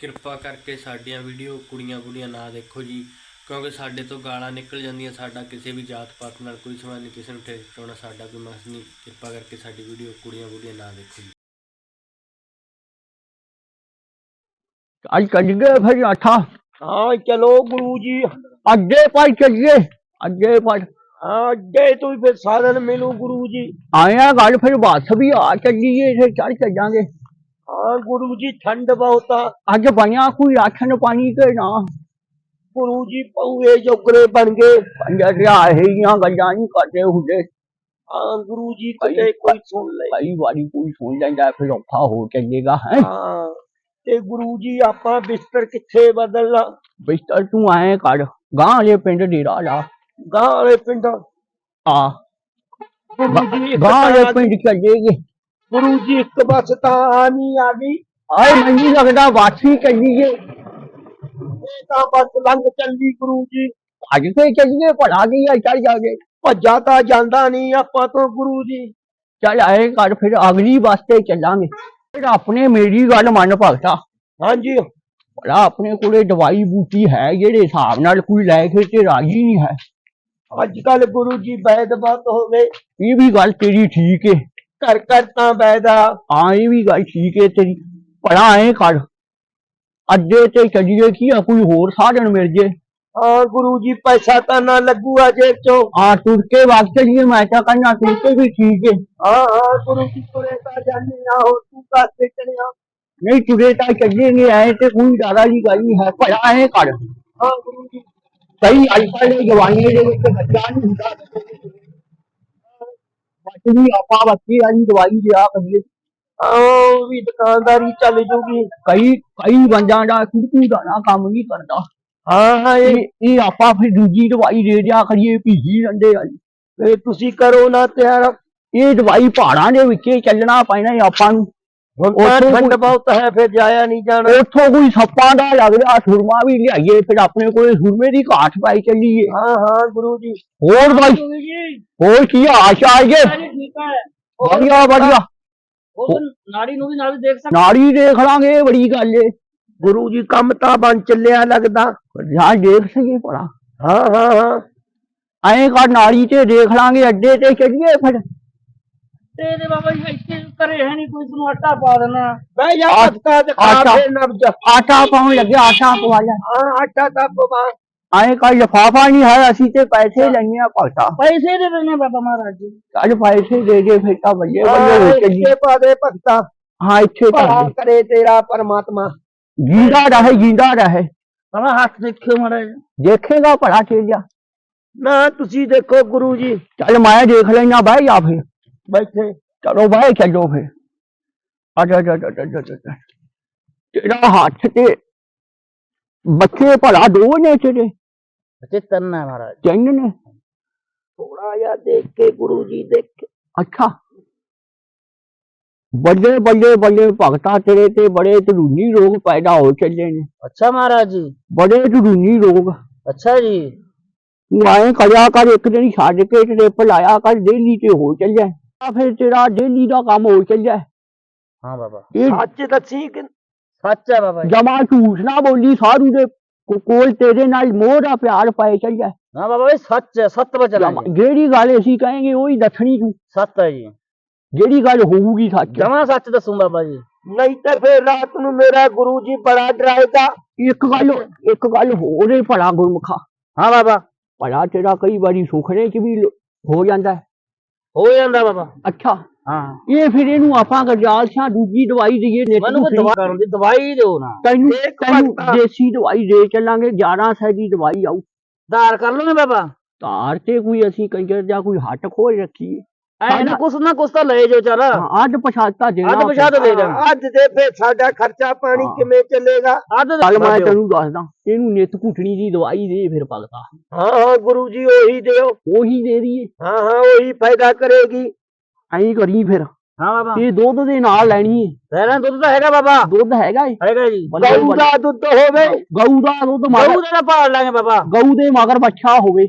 ਕਿਰਪਾ ਕਰਕੇ ਸਾਡੀਆਂ ਵੀਡੀਓ ਕੁੜੀਆਂ ਕੁੜੀਆਂ ਨਾ ਦੇਖੋ ਜੀ ਕਿਉਂਕਿ ਸਾਡੇ ਤੋਂ ਗਾਲਾਂ ਨਿਕਲ ਜਾਂਦੀਆਂ ਸਾਡਾ ਕਿਸੇ ਵੀ ਜਾਤ ਪਾਤ ਨਾਲ ਕੋਈ ਸਬੰਧ ਨਹੀਂ ਕਿਸੇ ਨੂੰ ਠੇਸ ਪਹੁੰਚਾਉਣਾ ਸਾਡਾ ਕੋਈ ਮਕਸਦ ਨਹੀਂ। ਕਿਰਪਾ ਕਰਕੇ ਸਾਡੀ ਵੀਡੀਓ ਕੁੜੀਆਂ ਕੁੜੀਆਂ ਨਾ ਦੇਖੋ ਜੀ। ਅੱਜ ਚੱਲ ਗਏ ਫਿਰ ਆਠਾ। ਹਾਂ ਚਲੋ ਗੁਰੂ ਜੀ। ਅੱਗੇ ਪਰ ਚੱਲੀਏ। ਅੱਗੇ ਪਰ ਹਾਂ ਅੱਗੇ ਤੋਂ ਫਿਰ ਸਾਧਨ ਮਿਲੂ ਗੁਰੂ ਜੀ। ਆਇਆ ਗੱਲ ਫਿਰ ਬੱਸ ਵੀ ਆ ਚੱਲੀਏ ਫਿਰ ਚੜ ਚੱਲਾਂਗੇ। ਹਾਂ ਗੁਰੂ ਜੀ ਠੰਡ ਬਹੁਤ ਆ ਅੱਜ ਬਣਿਆ ਕੋਈ ਰਾਸ਼ਨ ਪਾਣੀ ਕੇ ਨਾ ਗੁਰੂ ਜੀ ਪਊਏ ਜੋਗਰੇ ਬਣ ਗਏ ਪੰਜਾ ਰਿਆਹੀਆਂ ਗੱਲਾਂ ਨਹੀਂ ਕਰਦੇ ਹੁੰਦੇ ਹਾਂ ਗੁਰੂ ਜੀ ਕਿਤੇ ਕੋਈ ਸੁਣ ਲੈ ਕਈ ਵਾਰੀ ਕੋਈ ਸੁਣ ਲੈਂਦਾ ਫਿਰ ਔਖਾ ਹੋ ਚੱਲੇਗਾ ਹੈ ਹਾਂ ਤੇ ਗੁਰੂ ਜੀ ਆਪਾਂ ਬਿਸਤਰ ਕਿੱਥੇ ਬਦਲਣਾ ਬਿਸਤਰ ਤੂੰ ਆਏ ਕਰ ਗਾਂ ਵਾਲੇ ਪਿੰਡ ਡੇਰਾ ਲਾ ਗਾਂ ਵਾਲੇ ਪਿੰਡ ਆ ਗੁਰੂ ਜੀ ਇੱਕ ਗਾਂ ਵਾਲੇ ਤਾਂ- ਪਿੰਡ ਚੱਲੇਗੇ ਗੁਰੂ ਜੀ ਇੱਕ ਬਸ ਤਾਂ ਆਨੀ ਆ ਗਈ ਆਏ ਮੈਨੂੰ ਲੱਗਦਾ ਵਾਸੀ ਚੱਲੀਏ। ਇਹ ਤਾਂ ਬਸ ਲੰਘ ਚੱਲੀ ਗੁਰੂ ਜੀ। ਅੱਜ ਤੇ ਚੱਲੀਏ ਭਲਾ ਕੀ ਆ ਚੱਲ ਜਾਗੇ। ਭੱਜਾ ਤਾਂ ਜਾਂਦਾ ਨਹੀਂ ਆਪਾਂ ਤੋਂ ਗੁਰੂ ਜੀ। ਚੱਲ ਆਏ ਕਰ ਫਿਰ ਅਗਲੀ ਬੱਸ ਤੇ ਚੱਲਾਂਗੇ। ਫਿਰ ਆਪਣੇ ਮੇਰੀ ਗੱਲ ਮੰਨ ਭਗਤਾ। ਹਾਂਜੀ। ਭਲਾ ਆਪਣੇ ਕੋਲੇ ਦਵਾਈ ਬੂਟੀ ਹੈ ਜਿਹੜੇ ਹਿਸਾਬ ਨਾਲ ਕੋਈ ਲੈ ਕੇ ਤੇ ਰਾਜੀ ਨਹੀਂ ਹੈ। ਅੱਜ ਕੱਲ ਗੁਰੂ ਜੀ ਬੈਦ ਬਾਤ ਹੋ ਗਏ। ਇਹ ਵੀ ਗੱਲ ਤੇਰੀ ਠੀਕ ਏ। ਘਰ ਘਰ ਤਾਂ ਬੈਦਾ ਹਾਂ ਇਹ ਵੀ ਗੱਲ ਠੀਕ ਏ ਤੇਰੀ ਭਲਾ ਐ ਕਰ। ਅੱਡੇ ਤੇ ਚੱਲੀਏ ਕੀ ਆ ਕੋਈ ਹੋਰ ਸਾਧਨ ਮਿਲ ਜੇ। ਹਾਂ ਗੁਰੂ ਜੀ ਪੈਸਾ ਤਾਂ ਨਾ ਲੱਗੂਗਾ ਜੇਬ ਚੋਂ। ਆ ਤੁਰ ਕੇ ਵਗ ਚੱਲੀਏ ਮੈਂ ਤਾਂ ਕਹਿੰਦਾ ਤੁਰ ਕੇ ਵੀ ਠੀਕ ਏ ਹਾਂ ਹਾਂ ਗੁਰੂ ਜੀ ਤੁਰੇ ਤਾਂ ਜਾਂਦੇ ਆ ਹੋ ਤੂੰ ਕਾਸੇ ਚੜਿਆ ਨਹੀਂ ਤੁਰੇ ਤਾਂ ਚੱਲੇਗੇ ਐ ਤੇ ਕੋਈ ਜ਼ਿਆਦਾ ਦੀ ਗੱਲ ਨਹੀਂ ਹੈ ਭਲਾ ਐ ਕਰ। ਹਾਂ ਗੁਰੂ ਜੀ। ਕਈ ਅੱਜ ਦੇ ਜਵਾਨੀ ਦੇ ਵਿੱਚ ਬੱਚਾ ਨਹੀਂ ਹੁੰਦਾ। ਵੀ ਆਪਾਂ ਬੱਚੀ ਵਾਲੀ ਦਵਾਈ ਦਿਆ ਕਰੀਏ ਹਾਂ ਉਹ ਵੀ ਦੁਕਾਨਦਾਰੀ ਚੱਲ ਜੂਗੀ। ਕਈ ਕਈ ਬੰਦਿਆਂ ਦਾ ਕੁੜਕੂ ਦਾ ਨਾ ਕੰਮ ਨਹੀਂ ਕਰਦਾ। ਹਾਂ ਹਾਂ ਇਹ ਇਹ ਆਪਾਂ ਫਿਰ ਦੂਜੀ ਦਵਾਈ ਦੇ ਦਿਆ ਕਰੀਏ ਭੀਜੀ ਰਹਿੰਦੇ ਆ ਇਹ ਤੁਸੀਂ ਕਰੋ ਨਾ ਤਿਆਰ। ਇਹ ਦਵਾਈ ਪਹਾੜਾਂ ਦੇ ਵਿੱਚ ਹੀ ਚੱਲਣਾ ਪੈਣਾ ਆਪਾਂ ਨੂੰ। ਹੁਣ ਤਾਂ ਉੱਥੋਂ ਠੰਡ ਕੋਈ- ਬਹੁਤ ਹੈ ਫਿਰ ਜਾਇਆ ਨਹੀਂ ਜਾਣਾ। ਉੱਥੋਂ ਕੋਈ ਸੱਪਾਂ ਦਾ ਲੱਗਦਾ ਸੁਰਮਾ ਵੀ ਲਿਆਈਏ ਫਿਰ ਆਪਣੇ ਕੋਲੇ ਸੁਰਮੇ ਦੀ ਘਾਟ ਪਾਈ ਚੱਲੀਏ। ਹਾਂ ਹਾਂ ਗੁਰੂ ਜੀ। ਹੋਰ ਬਾਈ ਹੋਰ ਕੀ ਆਸ਼ਾ ਆਈਏ ਵਧੀਆ ਵਧੀਆ ਉਹ ਨਾੜੀ ਨੂੰ ਵੀ ਨਾਲ ਦੇਖ ਸਕ ਨਾੜੀ ਦੇਖ ਲਾਂਗੇ ਇਹ ਬੜੀ ਗੱਲ ਏ ਗੁਰੂ ਜੀ ਕੰਮ ਤਾਂ ਬਣ ਚੱਲਿਆ ਲੱਗਦਾ ਜਾਂ ਦੇਖ ਸਕੇ ਭਲਾ ਹਾਂ ਹਾਂ ਹਾਂ ਐਂ ਕਰ ਨਾੜੀ ਤੇ ਦੇਖ ਲਾਂਗੇ ਅੱਡੇ ਤੇ ਚੱਲੀਏ ਫਿਰ ਤੇ ਇਹਦੇ ਬਾਬਾ ਜੀ ਇੱਥੇ ਘਰੇ ਹੈ ਨਹੀਂ ਕੋਈ ਤੁਹਾਨੂੰ ਆਟਾ ਪਾ ਦੇਣਾ ਬਹਿ ਜਾ ਆ- ਪੱਕਾ ਤੇ ਆਟਾ। ਖਾ ਫੇਰ ਨਬਜ ਆਟਾ ਪਾਉਣ ਲੱਗੇ ਆਟਾ ਪਵਾ ਲੈ ਹਾਂ ਆਟਾ ਤਾਂ ਪਵਾ ਐਂ ਕਰ ਲਿਫਾਫਾ ਨਹੀਂ ਹੈ ਅਸੀਂ ਤੇ ਪੈਸੇ ਲੈਣੇ ਆ ਭਗਤਾ। ਪੈਸੇ ਦੇ ਦੇਣੇ ਬਾਬਾ ਮਹਾਰਾਜ ਜੀ। ਕੱਲ ਪੈਸੇ ਦੇ ਦੇ ਬੱਲੇ ਬੱਲੇ ਹਾਂ, ਹੋ ਚੱਲੀ ਇੱਥੇ ਪਾ ਦੇ ਭਗਤਾ। ਹਾਂ ਇੱਥੇ ਭਲਾ ਤਾਂ ਕਰੇ ਤੇਰਾ ਪਰਮਾਤਮਾ। ਜਿੰਦਾ ਰਹੇ ਜਿੰਦਾ ਰਹੇ। ਬਾਬਾ ਹੱਥ ਦੇਖਿਓ ਮਹਾਰਾਜ। ਦੇਖੇਗਾ ਭਲਾ ਚੇਲਿਆ ਨਾ ਤੁਸੀਂ ਦੇਖੋ ਗੁਰੂ ਜੀ। ਚੱਲ ਮੈਂ ਦੇਖ ਲੈਣਾ ਬਾਈ ਆ ਫਿਰ। ਬੈਠੇ। ਚਲੋ ਬਾਈ ਚੱਲੋ ਅੱਛਾ ਅੱਛਾ ਅੱਛਾ ਅੱਛਾ, ਅੱਛਾ ਅੱਛਾ। ਤੇਰਾ ਹੱਥ ਤੇ ਬੱਚੇ ਭਲਾ ਦੋ ਨੇ ਤੇਰੇ। ਬੱਚੇ ਤੰਨਾ ਮਹਾਰਾਜ। ਤਿੰਨ ਨੇ ਥੋੜਾ ਜਿਹਾ ਦੇਖ ਕੇ ਗੁਰੂ ਜੀ ਦੇਖ ਅੱਛਾ। ਬੱਲੇ ਬੱਲੇ ਬੱਲੇ ਭਗਤਾ ਤੇਰੇ ਤੇ ਬੜੇ ਧਰੂਨੀ ਰੋਗ ਪੈਦਾ ਹੋ ਚੱਲੇ ਨੇ। ਅੱਛਾ ਮਹਾਰਾਜ ਜੀ। ਬੜੇ ਧਰੂਨੀ ਰੋਗ। ਅੱਛਾ ਜੀ। ਤੂੰ ਕਰਿਆ ਕਰ ਇੱਕ ਦਿਨ ਛੱਡ ਕੇ ਟ੍ਰਿਪ ਲਾਇਆ ਕਰ ਡੇਲੀ ਤੇ ਹੋ ਚੱਲਿਆ ਆ ਫਿਰ ਤੇਰਾ ਡੇਲੀ ਦਾ ਕੰਮ ਹੋ ਚੱਲਿਆ ਹਾਂ ਬਾਬਾ। ਇਹ ਸੱਚ ਦੱਸੀ ਕਿ ਸੱਚ ਹੈ ਬਾਬਾ ਜਮਾ ਝੂਠ ਨਾ ਬੋਲੀ ਸਾਧੂ ਦੇ ਕੋਲ ਤੇਰੇ ਨਾਲ ਮੋਹ ਦਾ ਪਿਆਰ ਪੈ ਚੱਲਿਆ ਹਾਂ ਬਾਬਾ ਜੀ ਸੱਚ ਹੈ ਸੱਤ ਬਚਨ ਹੈ ਜਮਾਂ- ਜੀ। ਜਿਹੜੀ ਗੱਲ ਅਸੀਂ ਕਹਾਂਗੇ ਉਹੀ ਦੱਸਣੀ ਤੂੰ ਸੱਤ ਹੈ ਜੀ ਜਿਹੜੀ ਗੱਲ ਹੋਊਗੀ ਸੱਚ ਜਮਾ ਸੱਚ ਦੱਸੂ ਬਾਬਾ ਜੀ ਨਹੀਂ ਤੇ ਫਿਰ ਰਾਤ ਨੂੰ ਮੇਰਾ ਗੁਰੂ ਜੀ ਬੜਾ ਡਰਾਏਗਾ ਇੱਕ ਗੱਲ ਇੱਕ ਗੱਲ ਹੋਰ ਏ ਭਲਾ ਗੁਰਮੁਖਾ ਹਾਂ ਬਾਬਾ ਭਲਾ ਤੇਰਾ ਕਈ ਵਾਰੀ ਸੁਖਨੇ ਚ ਵੀ ਲ- ਹੋ ਜਾਂਦਾ ਹੈ। ਹੋ ਜਾਂਦਾ ਬਾਬਾ ਅੱਛਾ ਹਾਂ। ਇਹ ਫਿਰ ਇਹਨੂੰ ਆਪਾਂ ਗਰਜਾਲ ਸਿਆਂ ਦੂਜੀ ਦਵਾਈ ਦਈਏ ਨਿੱਤ ਮੈਨੂੰ ਨੂੰ ਕੋਈ ਦਵਾ ਕਰਨ ਦੀ ਦਵਾਈ ਦਿਓ ਨਾ। ਤੈਨੂੰ ਤੈਨੂੰ ਦੇਸੀ ਦਵਾਈ ਦੇ ਚੱਲਾਂਗੇ 11 ਸੌ ਦੀ ਦਵਾਈ ਆਊ। ਧਾਰ ਕਰ ਲਓ ਨਾ ਬਾਬਾ। ਧਾਰ ਤੇ ਕੋਈ ਅਸੀਂ ਕੰਜਰ ਜਾਂ ਕੋਈ ਹੱਟ ਖੋਲ ਰੱਖੀ। ਐ ਨਾ ਕੁਛ ਨਾ ਕੁਛ ਤਾਂ ਲੈ ਜਾਓ ਚੱਲ। ਅੱਧ ਪਛਾਤਾ ਦੇਣਾ ਅੱਧ ਪਛਾਤ ਦੇ ਦਾਂ ਅੱਜ ਦੇ ਫਿਰ ਸਾਡਾ ਖਰਚਾ ਪਾਣੀ। ਕਿਵੇਂ ਚੱਲੇਗਾ? ਅੱਧ ਚੱਲ ਮੈਂ। ਤੈਨੂੰ ਦੱਸਦਾ ਇਹਨੂੰ ਨਿੱਤ ਘੁੱਟਣੀ ਦੀ ਦਵਾਈ ਦੇ ਫਿਰ ਭਗਤਾ। ਹਾਂ ਹਾਂ ਗੁਰੂ ਜੀ ਉਹੀ ਦਿਓ। ਉਹੀ ਦੇ ਦਈਏ। ਹਾਂ ਹਾਂ ਉਹੀ ਫਾਇਦਾ ਕਰੇਗੀ। ਐਂ ਕਰੀ ਫਿਰ। ਹਾਂ ਬਾਬਾ। ਇਹ ਦੁੱਧ ਦੇ ਨਾਲ ਲੈਣੀ ਏ। ਰਹਿਣਾ ਦੁੱਧ ਤਾਂ ਹੈਗਾ ਬਾਬਾ। ਦੁੱਧ ਹੈਗਾ ਏ। ਹੈਗਾ ਜੀ। ਬੱਲੇ ਗਊ। ਦਾ ਦੁੱਧ ਹੋਵੇ। ਗਊ ਦਾ ਦੁੱਧ ਗਊ ਮਗਰ ਦਾ ਤਾਂ ਪਾਲ ਲਾਂਗੇ ਬਾਬਾ। ਗਊ ਦੇ ਮਗਰ ਬੱਚਾ ਹੋਵੇ।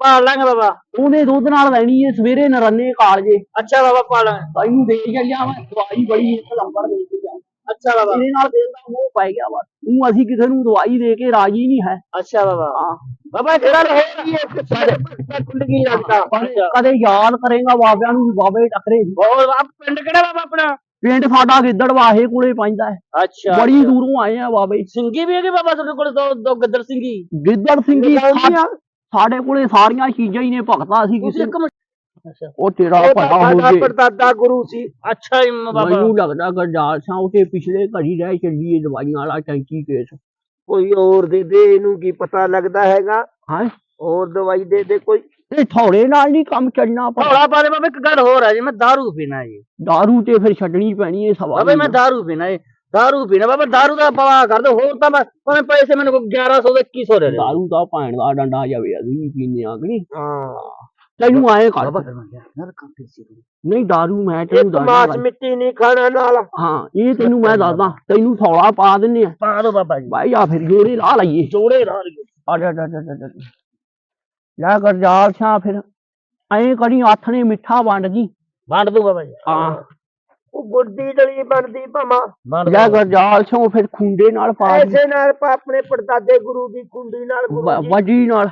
ਪਾਲ ਲਾਂਗੇ ਬਾਬਾ। ਉਹਦੇ ਦੁੱਧ ਨਾਲ ਲੈਣੀ ਏ। ਸਵੇਰੇ ਨਰੰਨੇ ਕਾਲਜੇ ਅੱਛਾ ਬਾਬਾ ਪਾਲ ਲਾਂਗੇ। ਤੈਨੂੰ ਦੇ ਚੱਲਿਆ ਮੈਂ। ਦਵਾਈ ਬੜੀ ਇੱਕ ਨੰਬਰ ਦੇ ਕੇ। ਅੱਛਾ ਬਾਬਾ। ਇਹਦੇ ਨਾਲ ਦਿਲ ਦਾ ਮੋਹ ਪੈ ਗਿਆ ਬਸ ਉਹ ਅਸੀਂ ਕਿਸੇ ਨੂੰ ਦਵਾਈ ਦੇ ਕੇ ਰਾਜੀ ਨਹੀਂ ਹੈ। ਅੱਛਾ ਬਾਬਾ। ਹਾਂ। ਬਾਬਾ ਇੱਕ ਗੱਲ ਹੋ ਰਹੀ ਹੈ ਕਿ ਸਾਡੇ ਭਗਤਾਂ ਕੁੰਡ ਕੀ ਲੱਗਦਾ ਕਦੇ ਯਾਦ ਕਰੇਗਾ ਬਾਬਿਆਂ ਨੂੰ ਬਾਬੇ ਟੱਕਰੇ ਪਿੰਡ ਕਿਹੜਾ ਬਾਬਾ ਆਪਣਾ? ਪਿੰਡ ਸਾਡਾ ਗਿੱਦੜ ਵਾਹੇ ਕੋਲੇ ਪੈਂਦਾ ਹੈ। ਅੱਛਾ ਬੜੀ ਦੂਰੋਂ ਆਏ ਆ ਬਾਬੇ। ਸਿੰਘੀ ਵੀ ਹੈਗੇ ਬਾਬਾ ਤੁਹਾਡੇ ਕੋਲ ਦੋ ਗੱਦਰ ਸਿੰਘੀ ਗਿੱਦੜ ਸਿੰਘ? ਸਾਡੇ ਕੋਲੇ ਸਾਰੀਆਂ ਚੀਜ਼ਾਂ ਹੀ ਨੇ ਭਗਤਾ ਅਸੀਂ ਕਿਸੇ ਅੱਛਾ ਉਹ ਤੇਰਾ ਉਹ ਭਲਾ ਤਾਂ ਹੋ ਸਾਡਾ ਜੇ ਪਰਦਾਦਾ ਗੁਰੂ ਸੀ ਅੱਛਾ ਜੀ ਬਾਬਾ ਮੈਨੂੰ ਲੱਗਦਾ ਗਰਜਾਲ ਸਾਂ ਉਤੇ ਪਿਛਲੇ ਘੜੀ ਰਹਿ ਚੱਲੀ ਇਹ ਦਵਾਈਆਂ ਵਾਲਾ ਟੈਂਕੀ ਕੇਸ ਕੋਈ ਹੋਰ ਦੇ ਦੇ ਇਹਨੂੰ ਕੀ ਪਤਾ ਲੱਗਦਾ ਹੈਗਾ ਹਾਂ ਹੋਰ ਦਵਾਈ ਦੇ ਦੇ ਕੋਈ ਇਹ ਥੋੜੇ ਨਾਲ ਨਹੀਂ ਕੰਮ ਚੱਲਣਾ ਪਰ ਥੋੜਾ ਬਾਰੇ ਬਾਬਾ ਇੱਕ ਗੱਲ ਹੋਰ ਹੈ ਜੀ ਮੈਂ दारू ਪੀਣਾ ਜੀ ਦਾਰੂ ਤੇ ਫਿਰ ਛੱਡਣੀ ਪੈਣੀ ਹੈ ਸਵਾ ਬਾਬਾ ਮੈਂ दारू ਪੀਣਾ ਜੀ दारू ਪੀਣਾ ਬਾਬਾ दारू ਦਾ ਪਵਾ ਕਰ ਦੋ ਹੋਰ ਤਾਂ ਮੈਂ ਭਾਵੇਂ ਪੈਸੇ ਮੈਨੂੰ ਕੋਈ 1100 ਦੇ 2100 ਦੇ ਦੇ ਦਾਰੂ ਦਾ ਭੈਣ ਦਾ ਡੰਡਾ ਜਾਵੇ ਅਸੀਂ ਵੀ ਪੀਨੇ ਆ ਕਿ ਨਹੀਂ ਹਾਂ ਤੈਨੂੰ ਆਏ ਕਰ ਬਾਬਾ ਕਰਨਾ ਯਾਰ ਕੰਮ ਸੀ ਨਹੀਂ ਦਾਰੂ ਮੈਂ ਤੈਨੂੰ ਇੱਕ ਮਾਸ ਦੱਸਦਾ ਮਿੱਟੀ ਨਹੀਂ ਖਾਣਾ ਨਾਲ। ਹਾਂ ਇਹ ਤੈਨੂੰ ਮੈਂ ਦੱਸਦਾ ਤੈਨੂੰ ਥੋੜਾ ਪਾ ਦਿੰਨੇ ਆ। ਪਾ ਦੋ ਬਾਬਾ ਜੀ। ਭਾਈ ਆ ਫਿਰ ਜੋੜੇ ਲਾ ਲਈਏ। ਜੋੜੇ ਰਾਹ ਆ ਜਾ ਜਾ ਜਾ ਜਾ ਲੈ ਗਰਜਾਲ ਸਾਂ ਫਿਰ। ਐਂ ਕਰੀ ਹੱਥ ਨੇ ਮਿੱਠਾ ਵੰਡ ਗਈ ਵੰਡ ਦੂੰ ਬਾਬਾ ਜੀ। ਹਾਂ। ਉਹ ਗੁੱਡੀ ਡਲੀ ਬਣਦੀ ਭਾਮਾ ਲੈ ਗਰਜਾਲ ਸਾਂ ਫਿਰ ਖੁੰਡੇ ਨਾਲ ਪਾ ਦੀ। ਐਸੇ ਨਾਲ ਪਾ ਆਪਣੇ ਪਰਦਾਦੇ ਗੁਰੂ ਦੀ ਕੁੰਡੀ ਨਾਲ ਗੁਰੂ ਵ- ਜੀ ਵਜੀ ਨਾਲ।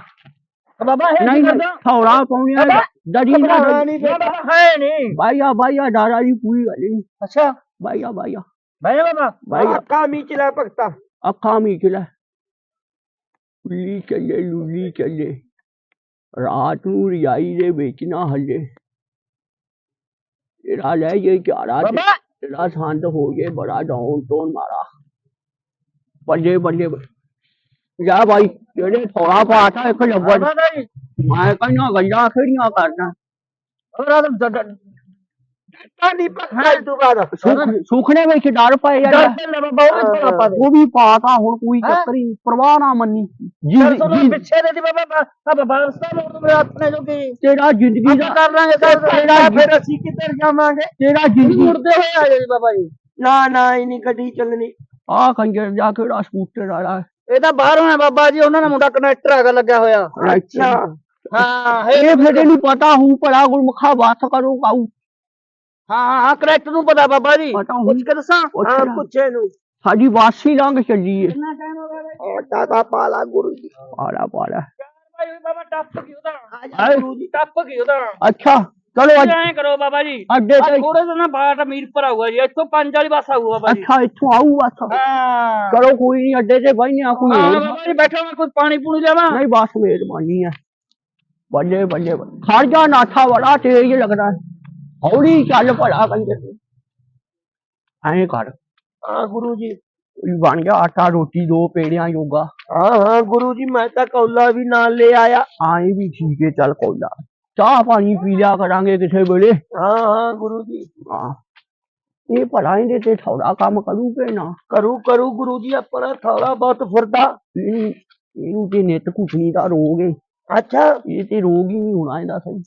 ਬਾਬਾ ਹੈ ਨਹੀਂ ਨਹੀਂ ਥੋੜਾ ਪਾਉਣਿਆ ਡੜੀ ਘਬਰਾਉਣਾ ਨਾਲ ਨਹੀਂ ਬਾਬਾ ਹੈ ਨਹੀਂ ਭਾਈਆ ਭਾਈਆ ਡਾਰਾ ਜੀ ਪੂਰੀ ਗੱਲ ਨਹੀਂ ਅੱਛਾ ਭਾਈਆ ਭਾਈਆ ਬੈ ਬਾਬਾ ਭਾਈਆ ਅੱਕਾ ਮੀਚਲਾ ਭਗਤਾ ਅੱਖਾਂ ਮੀਚ ਲੈ ਲੁੱਲੀ ਚੱਲੇ ਲੁੱਲੀ ਚੱਲੇ ਰਾਤ ਨੂੰ ਰਿਆਈ ਦੇ ਵਿੱਚ ਨਾ ਹੱਲੇ ਤੇਰਾ ਲੈ ਜੇ ਚਾਰਾ ਤੇ ਬਾਬਾ ਤੇਰਾ ਸ਼ਾਂਤ ਹੋ ਜੇ ਬੜਾ ਡਾਉਨ ਟੋਨ ਮਾਰਾ ਬੱਲੇ ਬੱਲੇ ਜਾ ਭਾਈ ਜਿਹੜੇ ਥੋੜਾ ਪਾਠਾ ਇੱਕ ਲੱਭੜ ਜੀ। ਮੈਂ ਕਹਿੰਦਾ ਗੱਲਾਂ ਖੇੜੀਆਂ ਕਰਦਾ? ਹੋਰ ਆ ਤਾਂ ਡੱਟਾ ਨਹੀਂ ਪੱਕਾ ਤੂੰ ਬਾਅਦ। ਸੁਖ ਸੁਖਨੇ ਵਿੱਚ ਡਰ ਪਏ ਯਾਰ ਉਹ ਵੀ ਥੋੜਾ ਪਾ ਦੇ। ਉਹ ਵੀ ਪਾਤਾ ਹੁਣ ਕੋਈ? ਚੱਕਰ ਹੀ ਪਰਵਾਹ ਨਾ ਮੰਨੀ। ਜੀ ਜੀ। ਪਿੱਛੇ ਦੇ ਦੀ ਬਾਬਾ ਬਾਬਾ ਮੇਰੇ ਹੱਥ ਨੇ ਜੋ ਕੀ। ਤੇਰਾ ਜ਼ਿੰਦਗੀ ਦਾ ਕਰ ਲਾਂਗੇ ਸਰ। ਤੇਰਾ ਫਿਰ ਅਸੀਂ ਕਿੱਧਰ ਜਾਵਾਂਗੇ? ਤੇਰਾ ਜ਼ਿੰਦਗੀ ਮੁੜਦੇ ਹੋਏ ਆ ਜੀ ਬਾਬਾ ਜੀ। ਨਾ ਨਾ ਇਹ ਨਹੀਂ ਗੱਡੀ ਚੱਲਣੀ। ਆ ਕੰਜਰ ਜਾ ਕੇ ਦਾ ਸਕੂਟਰ ਵਾਲਾ। ਇਹ ਤਾਂ ਬਾਹਰੋਂ ਹੈ ਬਾਬਾ ਜੀ ਉਹਨਾਂ ਦਾ ਮੁੰਡਾ ਕਨੈਕਟਰ ਹੈਗਾ ਲੱਗਿਆ ਹੋਇਆ। ਅੱਛਾ। ਹਾਂ ਇਹ ਫਿਰ ਇਹਨੂੰ ਪਤਾ ਹੂ ਭਲਾ ਗੁਰਮੁਖਾ ਬਾਤ ਕਰੂ ਕਾਉ ਹਾਂ ਹਾਂ ਕਨੈਕਟਰ ਨੂੰ ਪਤਾ ਬਾਬਾ ਜੀ। ਪਤਾ ਹੂੰ ਪੁੱਛ ਕੇ ਦੱਸਾਂ? ਪੁੱਛ ਹਾਂ ਲੈ। ਪੁੱਛੇ ਨੂੰ ਸਾਡੀ ਵਾਸੀ ਲੰਘ ਚੱਲੀ ਏ ਆਟਾ ਦਾ ਪਾਲਾ ਗੁਰੂ ਜੀ। ਆਲਾ ਪਾਲਾ। ਭਾਈ ਬਾਬਾ ਟੱਪ ਕੀ ਉਹਦਾ। ਹਾਏ। ਗੁਰੂ ਜੀ। ਟੱਪ ਕੀ ਉਹਦਾ। ਅੱਛਾ। ਚਲੋ ਅੱਜ ਐਂ ਕਰੋ ਬਾਬਾ ਜੀ ਅੱਡੇ ਤੇ ਥੋੜੇ ਜਿਹਾ ਨਾ ਬਾਟ ਅਮੀਰਪੁਰ ਆਊਗਾ ਜੀ ਇੱਥੋਂ ਪੰਜ ਵਾਲੀ ਬੱਸ ਆਊਗਾ ਬਾਬਾ ਜੀ ਅੱਛਾ ਇੱਥੋਂ ਆਊ ਬਸ ਹਾਂ ਚਲੋ ਕੋਈ ਨਹੀਂ ਅੱਡੇ ਤੇ ਬਹਿਨੇ ਆ ਕੋਈ ਹਾਂ ਹੋਰ ਬਾਬਾ ਜੀ ਬੈਠੋ ਮੈਂ ਕੋਈ ਪਾਣੀ ਪੂਣੀ ਲਿਆਵਾਂ ਨਹੀਂ ਬਸ ਮਿਹਰਬਾਨੀ ਹੈ ਬੱਲੇ ਬੱਲੇ ਬੱਲੇ। ਖੜ ਜਾ ਨਾਠਾ ਬੜਾ ਤੇਜ਼ ਲੱਗਦਾ ਹੌਲੀ ਚੱਲ ਭਲਾ ਕੰਜਰ ਐਂ ਕਰ ਹਾਂ ਗੁਰੂ ਜੀ ਕੋਈ ਬਣ ਗਿਆ ਆਟਾ ਰੋਟੀ ਦੋ ਪੇੜਿਆਂ ਯੋਗਾ ਹਾਂ ਹਾਂ ਗੁਰੂ ਜੀ ਮੈਂ ਤਾਂ ਕੌਲਾ ਵੀ ਨਾਲ ਲੈ ਚਾਹ ਪਾਣੀ ਪੀ ਲਿਆ ਕਰਾਂਗੇ ਕਿਸੇ ਵੇਲੇ। ਹਾਂ ਹਾਂ ਗੁਰੂ ਜੀ। ਹਾਂ। ਇਹ ਭਲਾ ਇਹਦੇ ਤੇ ਥੋੜਾ ਕੰਮ ਕਰੂਗੇ ਨਾ? ਕਰੂ ਕਰੂ ਗੁਰੂ ਜੀ ਆਪਣਾ ਥੋੜਾ ਬਹੁਤ ਫਿਰਦਾ। ਇਹਨੂੰ ਇਹਨੂੰ ਤੇ ਨਿੱਤ ਕੁਛਣੀ ਦਾ ਰੋਗ ਹੈ ਅੱਛਾ। ਇਹ ਤੇ ਰੋਗ ਹੀ ਨਹੀਂ ਹੋਣਾ ਇਹਦਾ ਸਹੀ।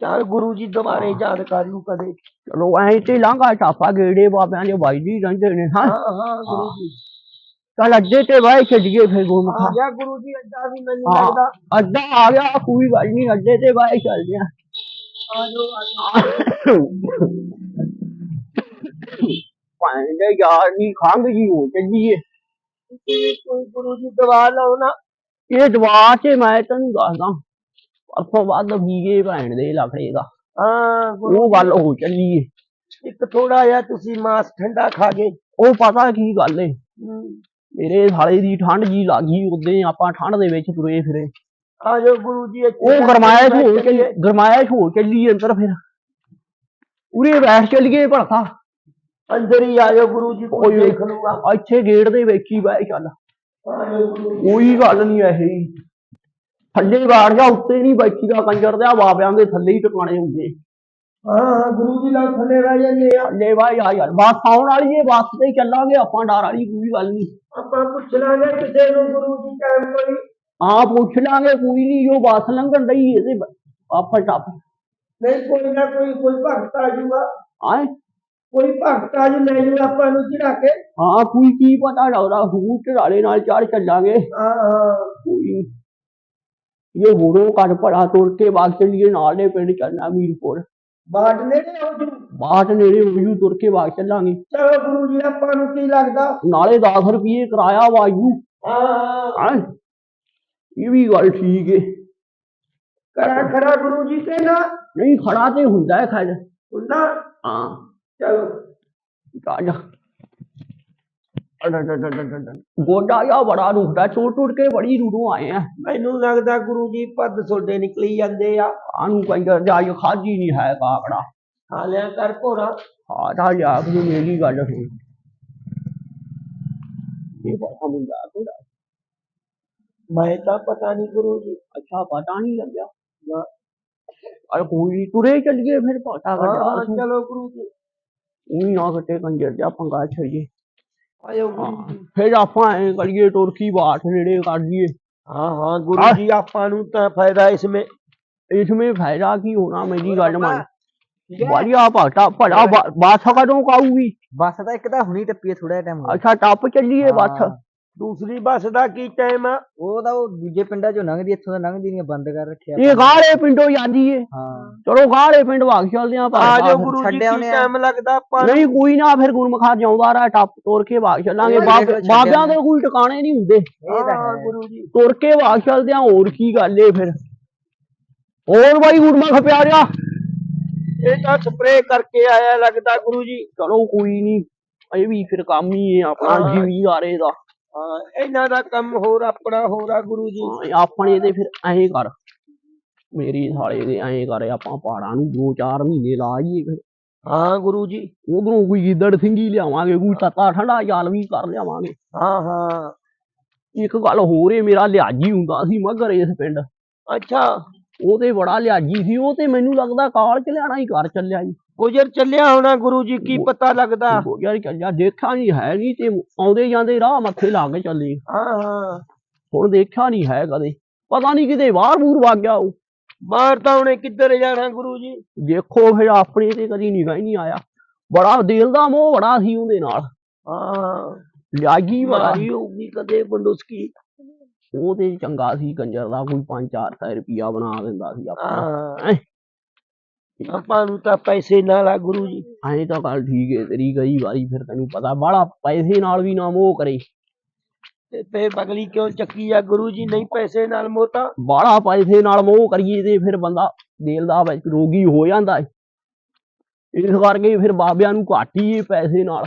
ਚੱਲ ਗੁਰੂ ਜੀ ਦੁਬਾਰੇ ਯਾਦ ਕਰ ਲੂ ਕਦੇ। ਚਲੋ ਐਂ ਤੇ ਲਾਂਗਾ ਟਾਪਾ ਗੇੜੇ ਬਾਬਿਆਂ ਦੇ ਵਾਈਦੀ ਰਹਿੰਦੇ ਨੇ ਹਾਂ ਹਾਂ ਗੁਰੂ ਜੀ। ਚੱਲ ਅੱਡੇ ਤੇ ਵਾਏ ਚੱਲੀਏ ਫਿਰ ਗੁਰਮਖਾ ਆ ਗਿਆ ਗੁਰੂ ਜੀ ਅੱਡਾ ਵੀ ਮੈਨੂੰ ਲੱਗਦਾ। ਅੱਡਾ ਆ ਗਿਆ ਕੋਈ ਗੱਲ ਨਹੀਂ ਅੱਡੇ ਤੇ ਵਾਏ ਚੱਲਦੇ ਆ ਪਾਂਡੇ ਯਾਰ ਨਹੀਂ ਖੰਗ ਜੀ ਹੋ ਚੱਲੀਏ ਕੋਈ ਗੁਰੂ ਜੀ ਦਵਾ ਲਓ ਨਾ। ਇਹ ਦਵਾ ਤੇ ਮੈਂ ਤੈਨੂੰ ਦੱਸਦਾ ਪਰਸੋਂ ਬਾਅਦ ਵੀਗੇ ਭੈਣ ਦੇ ਲਫੜੇ ਦਾ। ਹਾਂ ਉਹ ਗੱਲ ਹੋ ਚੱਲੀਏ ਇੱਕ ਥੋੜਾ ਜਿਹਾ ਤੁਸੀਂ ਮਾਸ ਠੰਡਾ ਖਾ ਗਏ। ਉਹ ਪਤਾ ਕੀ ਗੱਲ ਏ? ਮੇਰੇ ਸਾਲੇ ਦੀ ਠੰਡ ਜੀ ਲੱਗੀ ਉਦੋਂ ਆਪਾਂ ਠੰਡ ਦੇ ਵਿੱਚ ਤੁਰੇ ਫਿਰੇ। ਆ ਜਾਓ ਗੁਰੂ ਜੀ ਉਹ ਗਰਮਾਇਸ਼ ਹੋ ਚੱਲੀ ਗਰਮਾਇਸ਼ ਹੋ ਚੱਲੀ ਅੰਦਰ ਫਿਰ। ਉਰੇ ਬੈਠ ਚੱਲੀਏ ਭੜਕਾ ਅੰਦਰ ਹੀ ਆ ਜਾਓ ਗੁਰੂ ਜੀ ਕੋਈ ਦੇਖ ਲੂਗਾ ਇੱਥੇ ਗੇਟ ਦੇ ਵਿੱਚ ਹੀ ਬਹਿ ਚੱਲ। ਆ ਜੀ। ਕੋਈ ਗੱਲ ਨਹੀਂ ਇਹ ਥੱਲੇ ਬਾੜ ਜਾ ਉੱਤੇ ਨਹੀਂ ਬੈਠੀ ਦਾ ਕੰਜਰ ਦੇ ਬਾਬਿਆਂ ਦੇ ਥੱਲੇ ਹੀ ਟਿਕਾਣੇ ਹੁੰਦੇ। ਹਾਂ ਹਾਂ ਗੁਰੂ ਜੀ ਨਾਲ ਥੱਲੇ ਰਹਿ ਜਾਂਦੇ ਆ। ਥੱਲੇ ਬਾਈ ਆ ਯਾਰ ਬੱਸ ਆਉਣ ਵਾਲੀ ਏ ਬੱਸ ਤੇ ਹੀ ਚੱਲਾਂਗੇ ਆਪਾਂ ਡਰ ਵਾਲੀ ਕੋਈ ਗੱਲ ਨਹੀਂ। ਆਪਾਂ ਪੁੱਛ ਲਾਂਗੇ ਕਿਸੇ ਨੂੰ ਗੁਰੂ ਜੀ ਟਾਈਮ ਕੋਈ। ਹਾਂ ਪੁੱਛ ਲਾਂਗੇ ਕੋਈ ਨਹੀਂ ਜੋ ਬੱਸ ਲੰਘਣ ਡਈ ਇਹਦੇ ਆਪਾਂ ਟੱਪ ਨਹੀਂ ਕੋਈ ਨਾ ਕੋਈ ਕੋਈ ਭਗਤ ਆ ਜੂਗਾ। ਆਏ ਕੋਈ ਭਗਤ ਆ ਜੂ ਲੈ ਜੂ ਆਪਾਂ ਨੂੰ ਚੜਾ ਕੇ। ਹਾਂ ਕੋਈ ਕੀ ਪਤਾ ਲੱਗਦਾ ਹੂ ਢਾਲੇ ਨਾਲ ਚੜ ਚੱਲਾਂਗੇ। ਹਾਂ ਹਾਂ। ਕੋਈ ਇਹ ਹੋਰੋਂ ਕਰ ਭੜਾ ਤੁਰ ਕੇ ਬਾਗ ਚੱਲੀਏ ਨਾਲ ਦੇ ਪਿੰਡ ਚੱਲਣਾ ਮੀਰਪੁਰ ਬਾਟ ਨੇੜੇ ਹੋ ਜੂ ਬਾਟ ਨੇੜੇ ਹੋਈ ਤੁਰ ਕੇ ਬਾਗ ਚੱਲਾਂਗੇ। ਚਲੋ ਗੁਰੂ ਜੀ ਆਪਾਂ ਨੂੰ ਕੀ ਲੱਗਦਾ? ਨਾਲੇ 10 ਰੁਪਏ ਕਿਰਾਇਆ ਵਾਜੂ ਹਾਂ। ਹੈ? ਇਹ ਵੀ ਗੱਲ ਠੀਕ ਏ। ਕਰਾ ਖੜਾ ਗੁਰੂ ਜੀ ਤੇ ਨਾ। ਨਹੀਂ ਖੜਾ ਤੇ ਹੁੰਦਾ ਹੈ ਖੜ। ਹੁੰਦਾ। ਹਾਂ। ਚਲੋ। ਰਾਜਾ ਗੋਡਾ ਜਾਂ ਬੜਾ ਦੁਖਦਾ ਛੋਟ ਟੁੱਟ ਕੇ ਬੜੀ ਦੂਰੋਂ ਆਏ ਆ। ਮੈਨੂੰ ਲੱਗਦਾ ਗੁਰੂ ਜੀ ਪੱਦ ਸੋਡੇ ਨਿਕਲੀ ਜਾਂਦੇ ਆ। ਆਨੂੰ ਕਹਿੰਦਾ ਜਾ ਇਹ ਖਾਜੀ ਨਹੀਂ ਹੈ ਕਾਕੜਾ ਖਾ ਲਿਆ ਕਰ ਭੋਰਾ। ਹਾਂ ਤਾਂ ਜਾ ਕੇ ਮੇਰੀ ਗੱਲ ਸੁਣ। ਇਹ ਬੜਾ ਮੁੰਡਾ ਕੋੜਾ ਮੈਂ ਤਾਂ ਪਤਾ ਨਹੀਂ ਗੁਰੂ ਜੀ। ਅੱਛਾ ਪਤਾ ਨਹੀਂ ਲੱਗਿਆ। ਅਰੇ ਕੋਈ ਨੀ, ਤੁਰੇ ਚੱਲੀਏ ਫਿਰ ਪਤਾ ਕਰਦਾ ਚਲੋ ਗੁਰੂ ਜੀ। ਉਹੀ ਨਾ ਕਟੇ ਕੰਜਰ ਜਾ ਪੰਗਾ ਛਈਏ ਆਇਓ ਫਿਰ ਆਪਾਂ ਐ ਕਰੀਏ ਤੁਰਕੀ ਬਾਠ ਜਿਹੜੇ ਕਰ ਲਈਏ ਹਾਂ ਹਾਂ ਗੁਰੂ ਜੀ ਆਪਾਂ ਨੂੰ ਤਾਂ ਫਾਇਦਾ ਇਸ ਵਿੱਚ ਇਸ ਵਿੱਚ ਫਾਇਦਾ ਕੀ ਹੋਣਾ ਮੇਰੀ ਗੱਲ ਮੰਨ। ਵਧੀਆ ਭਾਟਾ ਭਲਾ ਬਾਸ ਕਦੋਂ ਕਾਊਗੀ? ਬੱਸ ਤਾਂ ਇੱਕ ਤਾਂ ਹੁਣੀ ਟੱਪੀ ਥੋੜਾ ਜਿਹਾ ਟਾਈਮ ਅੱਛਾ ਟੱਪ ਚੱਲੀਏ ਬੱਸ। ਦੂਸਰੀ ਬੱਸ ਦਾ ਕੀ ਟਾਈਮ ਆ? ਉਹ ਤਾਂ ਉਹ ਦੂਜੇ ਪਿੰਡਾਂ ਚੋਂ ਲੰਘਦੀ ਇੱਥੋਂ ਤਾਂ ਲੰਘਦੀ ਨਹੀਂ ਬੰਦ ਕਰ ਰੱਖਿਆ ਇਹ ਗਾੜੇ ਪਿੰਡੋਂ ਜਾਂਦੀ ਏ। ਹਾਂ। ਚਲੋ ਗਾੜੇ ਪਿੰਡ ਵਾਗ ਚੱਲਦੇ ਆ ਆ ਜਾਓ ਗੁਰੂ ਜੀ ਕੀ ਟਾਈਮ ਲੱਗਦਾ ਨਹੀਂ ਕੋਈ ਨਾ ਫਿਰ ਗੁਰਮਖਾ ਜਾਉਂਦਾ ਰਾ ਟੱਪ ਤੋਰ ਕੇ ਵਾਗ ਚੱਲਾਂਗੇ। ਬਾਬਿਆਂ ਦੇ ਕੋਈ ਟਿਕਾਣੇ ਨਹੀਂ ਹੁੰਦੇ। ਇਹ ਕੇ ਵਾਗ ਚੱਲਦੇ ਆ ਹੋਰ ਕੀ ਗੱਲ ਏ ਫਿਰ। ਹੋਰ ਬਾਈ ਗੁਰਮਖ ਪਿਆਰਿਆ। ਇਹ ਤਾਂ ਸਪਰੇ ਕਰਕੇ ਆਇਆ ਲੱਗਦਾ ਗੁਰੂ ਜੀ। ਚਲੋ ਕੋਈ ਨਹੀਂ ਇਹ ਵੀ ਫਿਰ ਕੰਮ ਹੀ ਹੈ ਆਪਣਾ ਜੀਵੀ ਆਰੇ ਦਾ। ਹਾਂ ਇਹਨਾਂ ਦਾ ਕੰਮ ਹੋਰ ਆਪਣਾ ਹੋਰ ਆ ਗੁਰੂ ਜੀ। ਆਪਣੇ ਤੇ ਫਿਰ ਐਂ ਕਰ। ਮੇਰੀ ਸਾਲੇ ਦੇ ਐਂ ਕਰ ਆਪਾਂ ਪਹਾੜਾਂ ਨੂੰ ਦੋ ਚਾਰ ਮਹੀਨੇ ਲਾ ਜਾਈਏ ਫਿਰ। ਹਾਂ ਗੁਰੂ ਜੀ। ਉਧਰੋਂ ਕੋਈ ਗਿੱਦੜ ਸਿੰਘੀ ਲਿਆਵਾਂਗੇ ਕੋਈ ਤੱਤਾ ਠੰਡਾ ਜਾਲ ਵੀ ਕਰ ਲਿਆਵਾਂਗੇ। ਹਾਂ ਹਾਂ। ਇੱਕ ਗੱਲ ਹੋਰ ਏ ਮੇਰਾ ਲਿਆਜੀ ਹੁੰਦਾ ਸੀ ਮਗਰ ਇਸ ਪਿੰਡ। ਅੱਛਾ। ਉਹ ਤੇ ਬੜਾ ਲਿਆਜੀ ਸੀ ਉਹ ਤੇ ਮੈਨੂੰ ਲੱਗਦਾ ਕਾਲ ਚ ਲਿਆਣਾ ਹੀ ਕਰ ਚੱਲਿਆ ਜੀ। ਗੁਜਰ ਚੱਲਿਆ ਹੋਣਾ ਗੁਰੂ ਜੀ ਕੀ ਪਤਾ ਲੱਗਦਾ? ਯਾਰ ਚੱਲਿਆ ਦੇਖਿਆ ਨਹੀਂ ਹੈ ਨਹੀਂ ਤੇ ਆਉਂਦੇ ਜਾਂਦੇ ਰਾਹ ਮੱਥੇ ਲਾ ਕੇ ਚੱਲੇ। ਹਾਂ ਹਾਂ। ਹੁਣ ਦੇਖਿਆ ਨਹੀਂ ਹੈ ਕਦੇ। ਪਤਾ ਨਹੀਂ ਕਿਤੇ ਬਾਹਰ ਬੂਰ ਵਗ ਗਿਆ ਉਹ। ਬਾਹਰ ਤਾਂ ਉਹਨੇ ਕਿੱਧਰ ਜਾਣਾ ਗੁਰੂ ਜੀ? ਦੇਖੋ ਫਿਰ ਆਪਣੇ ਤੇ ਕਦੀ ਨਿਗਾਹ ਹੀ ਨਹੀਂ ਆਇਆ। ਬੜਾ ਦਿਲ ਦਾ ਮੋਹ ਬੜਾ ਸੀ ਉਹਦੇ ਨਾਲ। ਹਾਂ। ਬੜਾ। ਮਾਰੀ ਹੋਊਗੀ ਕਦੇ ਬੰਦੁਸਕੀ। ਉਹ ਤੇ ਚੰਗਾ ਸੀ ਕੰਜਰ ਦਾ ਕੋਈ 5-400 ਰੁਪਿਆ ਬਣਾ ਦਿੰਦਾ ਸੀ ਆਪਾਂ ਹਾਂ? ਆਪਾਂ ਨੂੰ ਤਾਂ ਪੈਸੇ ਨਾਲ ਆ ਗੁਰੂ ਜੀ। ਐਂ ਤਾਂ ਗੱਲ ਠੀਕ ਹੈ ਤੇਰੀ ਕਈ ਵਾਰੀ ਫਿਰ ਤੈਨੂੰ ਪਤਾ ਬਾਹਲਾ ਪੈਸੇ ਨਾਲ ਵੀ ਨਾ ਮੋਹ ਕਰੇ। ਤੇ ਤੇ ਬਗਲੀ ਕਿਉਂ ਚੱਕੀ ਆ ਗੁਰੂ ਜੀ ਨਹੀਂ ਪੈਸੇ ਨਾਲ ਮੋਤਾ? ਬਾਹਲਾ ਪੈਸੇ ਨਾਲ ਮੋਹ ਕਰੀਏ ਤੇ ਫਿਰ ਬੰਦਾ ਦਿਲ ਦਾ ਵਿੱਚ ਰੋਗੀ ਹੋ ਜਾਂਦਾ ਹੈ ਇਸ ਕਰਕੇ ਫਿਰ ਬਾਬਿਆਂ ਨੂੰ ਘੱਟ ਹੀ ਇਹ ਪੈਸੇ ਨਾਲ।